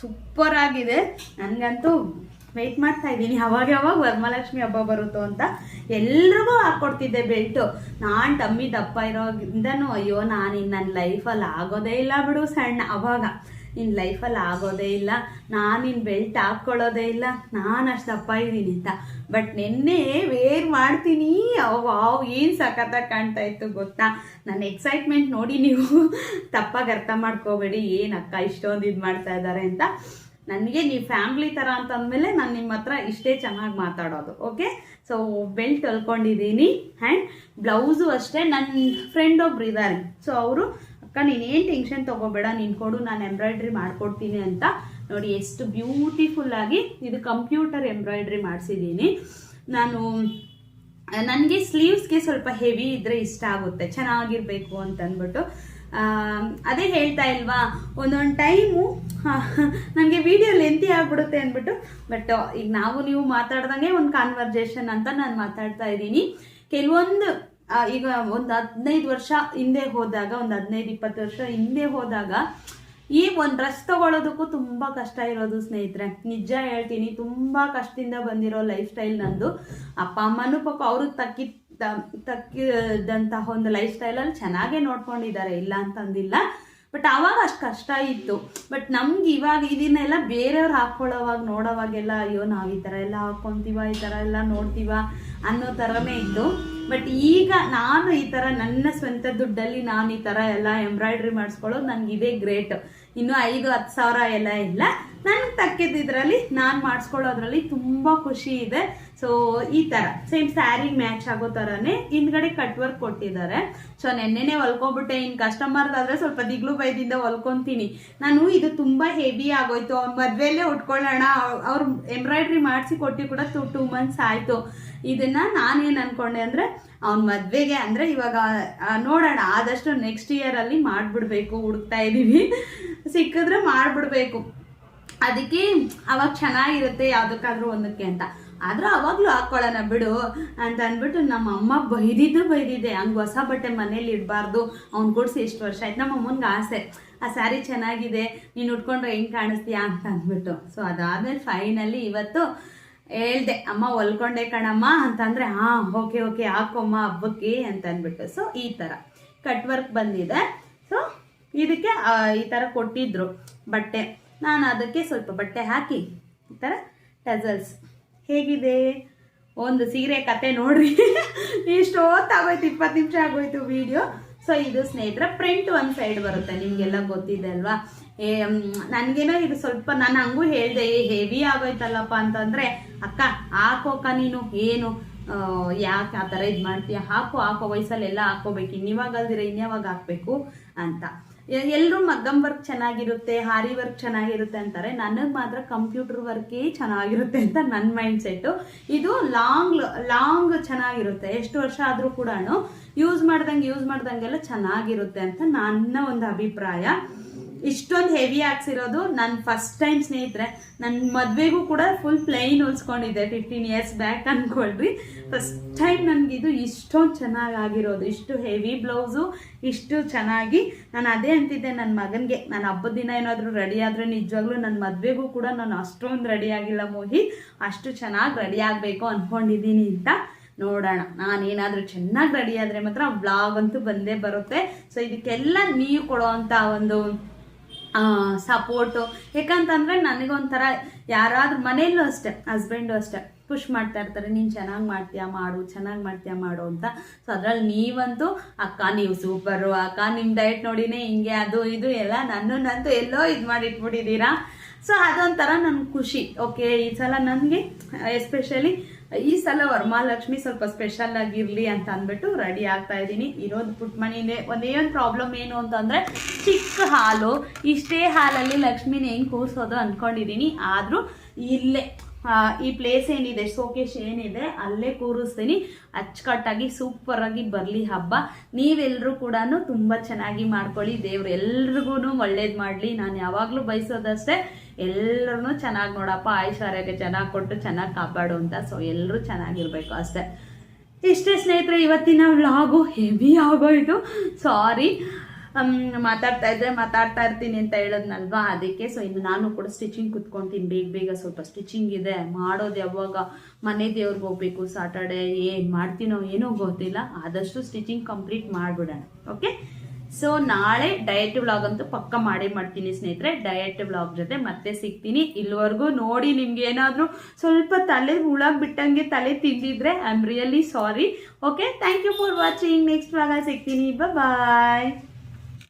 ಸೂಪರ್ ಆಗಿದೆ. ನನಗಂತೂ ವೆಯ್ಟ್ ಮಾಡ್ತಾ ಇದ್ದೀನಿ. ಅವಾಗ ಅವಾಗ ವರಮಹಾಲಕ್ಷ್ಮಿ ಹಬ್ಬ ಬರುತ್ತೋ ಅಂತ ಎಲ್ರಿಗೂ ಹಾಕ್ಕೊಡ್ತಿದ್ದೆ ಬೆಲ್ಟು. ನಾನು ಟಮ್ಮಿ ದಪ್ಪ ಇರೋದ್ರಿಂದನೂ ಅಯ್ಯೋ, ನಾನು ಇನ್ನು ನನ್ನ ಲೈಫಲ್ಲಿ ಆಗೋದೇ ಇಲ್ಲ ಬಿಡು ಸಣ್ಣ, ಅವಾಗ. ನಿನ್ನ ಲೈಫಲ್ಲಿ ಆಗೋದೇ ಇಲ್ಲ. ನಾನು ನಿನ್ನ ಬೆಲ್ಟ್ ಹಾಕ್ಕೊಳ್ಳೋದೇ ಇಲ್ಲ. ನಾನು ಅಷ್ಟು ದಪ್ಪ ಇದ್ದೀನಿ ಅಂತ. ಬಟ್ ನಿನ್ನೆ ವೇರ್ ಮಾಡ್ತೀನಿ. ವಾವ್ ಏನು ಸಖತ್ತಾಗಿ ಕಾಣ್ತಾ ಇತ್ತು ಗೊತ್ತಾ? ನನ್ನ ಎಕ್ಸೈಟ್ಮೆಂಟ್ ನೋಡಿ ನೀವು ತಪ್ಪಾಗಿ ಅರ್ಥ ಮಾಡ್ಕೋಬೇಡಿ. ಏನು ಅಕ್ಕ ಇಷ್ಟೊಂದು ಇದು ಮಾಡ್ತಾ ಇದ್ದಾರೆ ಅಂತ. ನನಗೆ ನೀವು ಫ್ಯಾಮ್ಲಿ ಥರ ಅಂತ ಅಂದಮೇಲೆ ನಾನು ನಿಮ್ಮ ಹತ್ರ ಇಷ್ಟೇ ಚೆನ್ನಾಗಿ ಮಾತಾಡೋದು ಓಕೆ ಸೊ ಬೆಲ್ಟ್ ಹೊಲ್ಕೊಂಡಿದ್ದೀನಿ ಆ್ಯಂಡ್ ಬ್ಲೌಸು ಅಷ್ಟೇ. ನನ್ನ ಫ್ರೆಂಡ್ ಒಬ್ರು ಇದ್ದಾರೆ ಸೊ ಅವರು ಅಕ್ಕ ನೀನೇನು ಟೆನ್ಷನ್ ತೊಗೋಬೇಡ ನೀನು ಕೊಡು ನಾನು ಎಂಬ್ರಾಯ್ಡ್ರಿ ಮಾಡಿಕೊಡ್ತೀನಿ ಅಂತ. ನೋಡಿ ಎಷ್ಟು ಬ್ಯೂಟಿಫುಲ್ಲಾಗಿ ಇದು ಕಂಪ್ಯೂಟರ್ ಎಂಬ್ರಾಯ್ಡ್ರಿ ಮಾಡಿಸಿದ್ದೀನಿ ನಾನು ನನಗೆ ಸ್ಲೀವ್ಸ್ಗೆ ಸ್ವಲ್ಪ ಹೆವಿ ಇದ್ದರೆ ಇಷ್ಟ ಆಗುತ್ತೆ. ಚೆನ್ನಾಗಿರಬೇಕು ಅಂತ ಅಂದ್ಬಿಟ್ಟು ಆ, ಅದೇ ಹೇಳ್ತಾ ಇಲ್ವಾ? ಒಂದೊಂದು ಟೈಮು ನನಗೆ ವಿಡಿಯೋ ಲೆಂತಿ ಆಗ್ಬಿಡುತ್ತೆ ಅಂದ್ಬಿಟ್ಟು. ಬಟ್ ಈಗ ನಾವು ನೀವು ಮಾತಾಡ್ದಂಗೆ ಒಂದು ಕಾನ್ವರ್ಜೇಷನ್ ಅಂತ ನಾನು ಮಾತಾಡ್ತಾ ಇದ್ದೀನಿ. ಕೆಲವೊಂದು ಈಗ ಒಂದು ಹದಿನೈದು ವರ್ಷ ಹಿಂದೆ ಹೋದಾಗ, ಒಂದು ಹದಿನೈದು ಇಪ್ಪತ್ತು ವರ್ಷ ಹಿಂದೆ ಹೋದಾಗ, ಈ ಒಂದು ಡ್ರೆಸ್ ತಗೊಳ್ಳೋದಕ್ಕೂ ತುಂಬ ಕಷ್ಟ ಇರೋದು ಸ್ನೇಹಿತರೆ. ನಿಜ ಹೇಳ್ತೀನಿ, ತುಂಬ ಕಷ್ಟದಿಂದ ಬಂದಿರೋ ಲೈಫ್ ಸ್ಟೈಲ್ ನಂದು. ಅಪ್ಪ, ಅಮ್ಮನೂ ಪಾಪ ಅವ್ರಿಗೆ ತಕ್ಕಿ ತಕ್ಕಿದಂತಹ ಒಂದು ಲೈಫ್ ಸ್ಟೈಲಲ್ಲಿ ಚೆನ್ನಾಗೇ ನೋಡ್ಕೊಂಡಿದ್ದಾರೆ, ಇಲ್ಲ ಅಂತಂದಿಲ್ಲ. ಬಟ್ ಆವಾಗ ಅಷ್ಟು ಕಷ್ಟ ಇತ್ತು. ಬಟ್ ನಮ್ಗೆ ಇವಾಗ ಇದನ್ನೆಲ್ಲ ಬೇರೆಯವ್ರು ಹಾಕ್ಕೊಳ್ಳೋವಾಗ, ನೋಡೋವಾಗೆಲ್ಲ, ಅಯ್ಯೋ, ನಾವು ಈ ಥರ ಎಲ್ಲ ಹಾಕ್ಕೊಂತೀವ, ಈ ಥರ ಎಲ್ಲ ನೋಡ್ತೀವ ಅನ್ನೋ ಥರನೇ ಇತ್ತು. ಬಟ್ ಈಗ ನಾನು ಈ ಥರ ನನ್ನ ಸ್ವಂತ ದುಡ್ಡಲ್ಲಿ ನಾನು ಈ ಥರ ಎಲ್ಲ ಎಂಬ್ರಾಯ್ಡ್ರಿ ಮಾಡಿಸ್ಕೊಳ್ಳೋದು ನನಗೆ ಇದೇ ಗ್ರೇಟ್ ಇನ್ನು ಐದು, ಹತ್ತು ಸಾವಿರ ಎಲ್ಲ ಇಲ್ಲ. ನನಗೆ ತಕ್ಕಿದ್ದಿದ್ರಲ್ಲಿ ನಾನು ಮಾಡಿಸ್ಕೊಳ್ಳೋದ್ರಲ್ಲಿ ತುಂಬ ಖುಷಿ ಇದೆ. ಸೊ ಈ ತರ. ಸೇಮ್ ಸ್ಯಾರಿ ಮ್ಯಾಚ್ ಆಗೋ ತರನೇ ಹಿಂದ್ಗಡೆ ಕಟ್ ವರ್ಕ್ ಕೊಟ್ಟಿದ್ದಾರೆ. ಸೊ ನೆನ್ನೆನೆ ಹೊಲ್ಕೊಬಿಟ್ಟೆ. ಕಸ್ಟಮರ್ ಕಸ್ಟಮರ್ದಾದ್ರೆ ಸ್ವಲ್ಪ ದಿಗ್ಲು ಬೈದಿಂದ ಹೊಲ್ಕೊಂತೀನಿ. ನಾನು, ಇದು ತುಂಬಾ ಹೆವಿ ಆಗೋಯ್ತು. ಅವ್ನ ಮದ್ವೆಲ್ಲೇ ಉಟ್ಕೊಳ್ಳೋಣ. ಅವ್ರ ಎಂಬ್ರಾಯ್ಡ್ರಿ ಮಾಡಿಸಿ ಕೊಟ್ಟು ಕೂಡ ಟು ಟೂ ಮಂತ್ಸ್ ಆಯ್ತು. ಇದನ್ನ ನಾನೇನು ಅನ್ಕೊಂಡೆ ಅಂದ್ರೆ, ಅವ್ನ ಮದ್ವೆಗೆ ಅಂದ್ರೆ ಇವಾಗ ನೋಡೋಣ. ಆದಷ್ಟು ನೆಕ್ಸ್ಟ್ ಇಯರ್ ಅಲ್ಲಿ ಮಾಡ್ಬಿಡ್ಬೇಕು. ಹುಡುಕ್ತಾ ಇದೀವಿ. ಸಿಕ್ಕಿದ್ರೆ ಮಾಡ್ಬಿಡ್ಬೇಕು. ಅದಕ್ಕೆ, ಅವಾಗ ಚೆನ್ನಾಗಿರುತ್ತೆ ಯಾವ್ದಕ್ಕಾದ್ರೂ ಒಂದಕ್ಕೆ ಅಂತ. ಆದ್ರೂ ಅವಾಗ್ಲೂ ಹಾಕೊಳ್ಳೋಣ ಬಿಡು ಅಂತ ಅಂದ್ಬಿಟ್ಟು ನಮ್ಮ ಅಮ್ಮ ಬೈದಿದ್ದು ಬೈದಿದ್ದೆ. ಹಂಗೆ ಹೊಸ ಬಟ್ಟೆ ಮನೇಲಿ ಇಡಬಾರ್ದು. ಅವ್ನು ಕೊಡಿಸಿ ಎಷ್ಟು ವರ್ಷ ಆಯ್ತು. ನಮ್ಮ ಅಮ್ಮನಿಗೆ ಆಸೆ. ಆ ಸ್ಯಾರಿ ಚೆನ್ನಾಗಿದೆ, ನೀನು ಉಟ್ಕೊಂಡ್ರೆ ಹೆಂಗೆ ಕಾಣಿಸ್ತೀಯಾ ಅಂತ ಅಂದ್ಬಿಟ್ಟು. ಸೊ ಅದಾದಮೇಲೆ ಫೈನಲಿ ಇವತ್ತು ಹೇಳ್ದೆ, ಅಮ್ಮ, ಹೊಲ್ಕೊಂಡೆ ಕಣಮ್ಮ. ಅಂತಂದರೆ, ಹಾಂ, ಓಕೆ ಓಕೆ, ಹಾಕೊಮ್ಮ ಹಬ್ಬಕ್ಕೆ ಅಂತ ಅಂದ್ಬಿಟ್ಟು. ಸೊ ಈ ಥರ ಕಟ್ ವರ್ಕ್ ಬಂದಿದೆ. ಸೊ ಇದಕ್ಕೆ ಈ ಥರ ಕೊಟ್ಟಿದ್ರು ಬಟ್ಟೆ. ನಾನು ಅದಕ್ಕೆ ಸ್ವಲ್ಪ ಬಟ್ಟೆ ಹಾಕಿ, ಈ ಥರ ಟಜಲ್ಸ್ ಹೇಗಿದೆ? ಒಂದು ಸೀರೆ ಕತೆ ನೋಡ್ರಿ. ಇಷ್ಟು ಹೊತ್ತಾಗೋಯ್ತು, ಇಪ್ಪತ್ತು ನಿಮಿಷ ಆಗೋಯ್ತು ವಿಡಿಯೋ ಸೊ ಇದು ಸ್ನೇಹಿತರ ಪ್ರಿಂಟ್ ಒಂದು ಸೈಡ್ ಬರುತ್ತೆ, ನಿಮಗೆಲ್ಲ ಗೊತ್ತಿದೆ ಅಲ್ವಾ? ಏ ನನಗೇನೋ ಇದು ಸ್ವಲ್ಪ ನಾನು ಹಂಗೂ ಹೇಳಿದೆ ಹೆವಿ ಆಗೋಯ್ತಲ್ಲಪ್ಪ ಅಂತಂದರೆ, ಅಕ್ಕ ಹಾಕೋಕ ನೀನು, ಏನು? ಯಾಕೆ ಆ ಥರ ಇದು ಮಾಡ್ತೀಯ? ಹಾಕೋ ಹಾಕೋ, ವಯಸ್ಸಲ್ಲೆಲ್ಲ ಹಾಕೋಬೇಕು ಇನ್ನಿವಾಗ ಅಲ್ದಿರ ಇನ್ಯಾವಾಗ ಹಾಕಬೇಕು? ಅಂತ. ಎಲ್ಲರೂ ಮದ್ದಂ ವರ್ಕ್ ಚೆನ್ನಾಗಿರುತ್ತೆ, ಹಾರಿ ವರ್ಕ್ ಚೆನ್ನಾಗಿರುತ್ತೆ ಅಂತಾರೆ. ನನಗೆ ಮಾತ್ರ ಕಂಪ್ಯೂಟರ್ ವರ್ಕೇ ಚೆನ್ನಾಗಿರುತ್ತೆ ಅಂತ ನನ್ನ ಮೈಂಡ್ ಸೆಟ್ಟು ಇದು ಲಾಂಗ್ ಲಾಂಗ್ ಚೆನ್ನಾಗಿರುತ್ತೆ. ಎಷ್ಟು ವರ್ಷ ಆದರೂ ಕೂಡ ಯೂಸ್ ಮಾಡ್ದಂಗೆ ಯೂಸ್ ಮಾಡ್ದಂಗೆಲ್ಲ ಚೆನ್ನಾಗಿರುತ್ತೆ ಅಂತ ನನ್ನ ಒಂದು ಅಭಿಪ್ರಾಯ. ಇಷ್ಟೊಂದು ಹೆವಿ ಹಾಕ್ಸಿರೋದು ನಾನು ಫಸ್ಟ್ ಟೈಮ್ ಸ್ನೇಹಿತರೆ. ನನ್ನ ಮದುವೆಗೂ ಕೂಡ ಫುಲ್ ಪ್ಲೈನ್ ಹೊಲ್ಸ್ಕೊಂಡಿದ್ದೆ ಫಿಫ್ಟೀನ್ ಇಯರ್ಸ್ ಬ್ಯಾಕ್ ಅನ್ಕೊಳ್ರಿ. ಫಸ್ಟ್ ಟೈಮ್ ನನಗಿದು ಇಷ್ಟೊಂದು ಚೆನ್ನಾಗಿ ಆಗಿರೋದು. ಇಷ್ಟು ಹೆವಿ ಬ್ಲೌಸು ಇಷ್ಟು ಚೆನ್ನಾಗಿ. ನಾನು ಅದೇ ಅಂತಿದ್ದೆ ನನ್ನ ಮಗನಿಗೆ. ನಾನು ಹಬ್ಬದ ದಿನ ಏನಾದರೂ ರೆಡಿ ಆದರೆ ನಿಜವಾಗ್ಲೂ ನನ್ನ ಮದುವೆಗೂ ಕೂಡ ನಾನು ಅಷ್ಟೊಂದು ರೆಡಿ ಆಗಿಲ್ಲ ಮೋಹಿ. ಅಷ್ಟು ಚೆನ್ನಾಗಿ ರೆಡಿ ಆಗಬೇಕು ಅಂದ್ಕೊಂಡಿದ್ದೀನಿ ಅಂತ ನೋಡೋಣ. ನಾನೇನಾದರೂ ಚೆನ್ನಾಗಿ ರೆಡಿ ಆದರೆ ಮಾತ್ರ ಬ್ಲಾಗ್ ಅಂತೂ ಬಂದೇ ಬರುತ್ತೆ. ಸೊ ಇದಕ್ಕೆಲ್ಲ ನೀವು ಕೊಡೋವಂಥ ಒಂದು ಸಪೋರ್ಟು ಯಾಕಂತಂದರೆ ನನಗೊಂಥರ ಯಾರಾದ್ರೂ ಮನೆಯಲ್ಲೂ ಅಷ್ಟೇ ಹಸ್ಬೆಂಡು ಅಷ್ಟೇ ಪುಷ್ ಮಾಡ್ತಾ ಇರ್ತಾರೆ, ನೀನು ಚೆನ್ನಾಗಿ ಮಾಡ್ತೀಯಾ ಮಾಡು, ಚೆನ್ನಾಗಿ ಮಾಡ್ತೀಯಾ ಮಾಡು ಅಂತ. ಸೊ ಅದ್ರಲ್ಲಿ ನೀವಂತೂ, ಅಕ್ಕ, ನೀವು ಸೂಪರು ಅಕ್ಕ ನಿಮ್ಮ ಡಯಟ್ ನೋಡಿನೇ ಹಿಂಗೆ, ಅದು ಇದು ಎಲ್ಲ ನನ್ನನ್ನಂತೂ ಎಲ್ಲೋ ಇದು ಮಾಡಿಟ್ಬಿಟ್ಟಿದ್ದೀರಾ? ಸೊ ಅದೊಂಥರ ನನ್ಗೆ ಖುಷಿ. ಓಕೆ ಈ ಸಲ ನನಗೆ ಎಸ್ಪೆಷಲಿ ಈ ಸಲ ವರಮಹಾಲಕ್ಷ್ಮಿ ಸ್ವಲ್ಪ ಸ್ಪೆಷಲ್ ಆಗಿರಲಿ ಅಂತ ಅಂದ್ಬಿಟ್ಟು ರೆಡಿ ಆಗ್ತಾ ಇದ್ದೀನಿ. ಇರೋದು ಪುಟ್ ಮನಿನೇ ಒಂದೇ ಒಂದು ಪ್ರಾಬ್ಲಮ್ ಏನು ಅಂತಂದರೆ ಚಿಕ್ಕ ಹಾಲು. ಇಷ್ಟೇ ಹಾಲಲ್ಲಿ ಲಕ್ಷ್ಮಿನ ಹೆಂಗೆ ಕೂರಿಸೋದು ಅಂದ್ಕೊಂಡಿದ್ದೀನಿ ಆದರೂ ಇಲ್ಲೇ ಈ ಪ್ಲೇಸ್ ಏನಿದೆ ಶೋಕೇಶ್ ಏನಿದೆ, ಅಲ್ಲೇ ಕೂರಿಸ್ತೀನಿ. ಅಚ್ಚುಕಟ್ಟಾಗಿ ಆಗಿ ಬರಲಿ ಹಬ್ಬ. ನೀವೆಲ್ಲರೂ ಕೂಡ ತುಂಬ ಚೆನ್ನಾಗಿ ಮಾಡ್ಕೊಳ್ಳಿ. ದೇವ್ರು ಎಲ್ರಿಗೂ ಒಳ್ಳೇದು ಮಾಡಲಿ. ನಾನು ಯಾವಾಗಲೂ ಬಯಸೋದಷ್ಟೇ ಎಲ್ಲರೂ ಚೆನ್ನಾಗಿ ನೋಡಪ್ಪ ಐಶ್ವರ್ಯಕ್ಕೆ ಚೆನ್ನಾಗಿ ಕೊಟ್ಟು ಚೆನ್ನಾಗಿ ಕಾಪಾಡು ಅಂತ. ಸೊ ಎಲ್ಲರೂ ಚೆನ್ನಾಗಿರ್ಬೇಕು ಅಷ್ಟೇ. ಇಷ್ಟೇ ಸ್ನೇಹಿತರೆ, ಇವತ್ತಿನ ವ್ಲಾಗು ಹೆವಿ ಆಗೋಯ್ತು. ಸಾರಿ ಮಾತಾಡ್ತಾ ಇದ್ರೆ ಮಾತಾಡ್ತಾ ಇರ್ತೀನಿ ಅಂತ ಹೇಳೋದ್ನಲ್ವಾ? ಅದಕ್ಕೆ ಸೊ ಇನ್ನು ನಾನು ಕೂಡ ಸ್ಟಿಚಿಂಗ್ ಕುತ್ಕೊತೀನಿ. ಬೇಗ ಬೇಗ ಸ್ವಲ್ಪ ಸ್ಟಿಚಿಂಗ್ ಇದೆ. ಮಾಡೋದು ಯಾವಾಗ ಮನೆ ದೇವ್ರಿಗೆ ಹೋಗ್ಬೇಕು ಸಾಟರ್ಡೆ ಏನು ಮಾಡ್ತೀನೋ ಏನೋ ಗೊತ್ತಿಲ್ಲ. ಆದಷ್ಟು ಸ್ಟಿಚಿಂಗ್ ಕಂಪ್ಲೀಟ್ ಮಾಡಿಬಿಡೋಣ. ಓಕೆ ಸೊ ನಾಳೆ ಡಯಟ್ ವ್ಲಾಗ್ ಅಂತೂ ಪಕ್ಕ ಮಾಡೇ ಮಾಡ್ತೀನಿ ಸ್ನೇಹಿತರೆ. ಡಯಟ್ ವ್ಲಾಗ್ ಜೊತೆ ಮತ್ತೆ ಸಿಗ್ತೀನಿ. ಇಲ್ಲಿವರೆಗೂ ನೋಡಿ ನಿಮ್ಗೆ ಏನಾದರೂ ಸ್ವಲ್ಪ ತಲೆ ಹುಳಾಗ್ ಬಿಟ್ಟಂಗೆ ತಲೆ ತಿಂದಿದ್ರೆ I am really sorry okay thank you for watching next ವ್ಲಾಗ ಸಿಗ್ತೀನಿ. ಬಾಯ್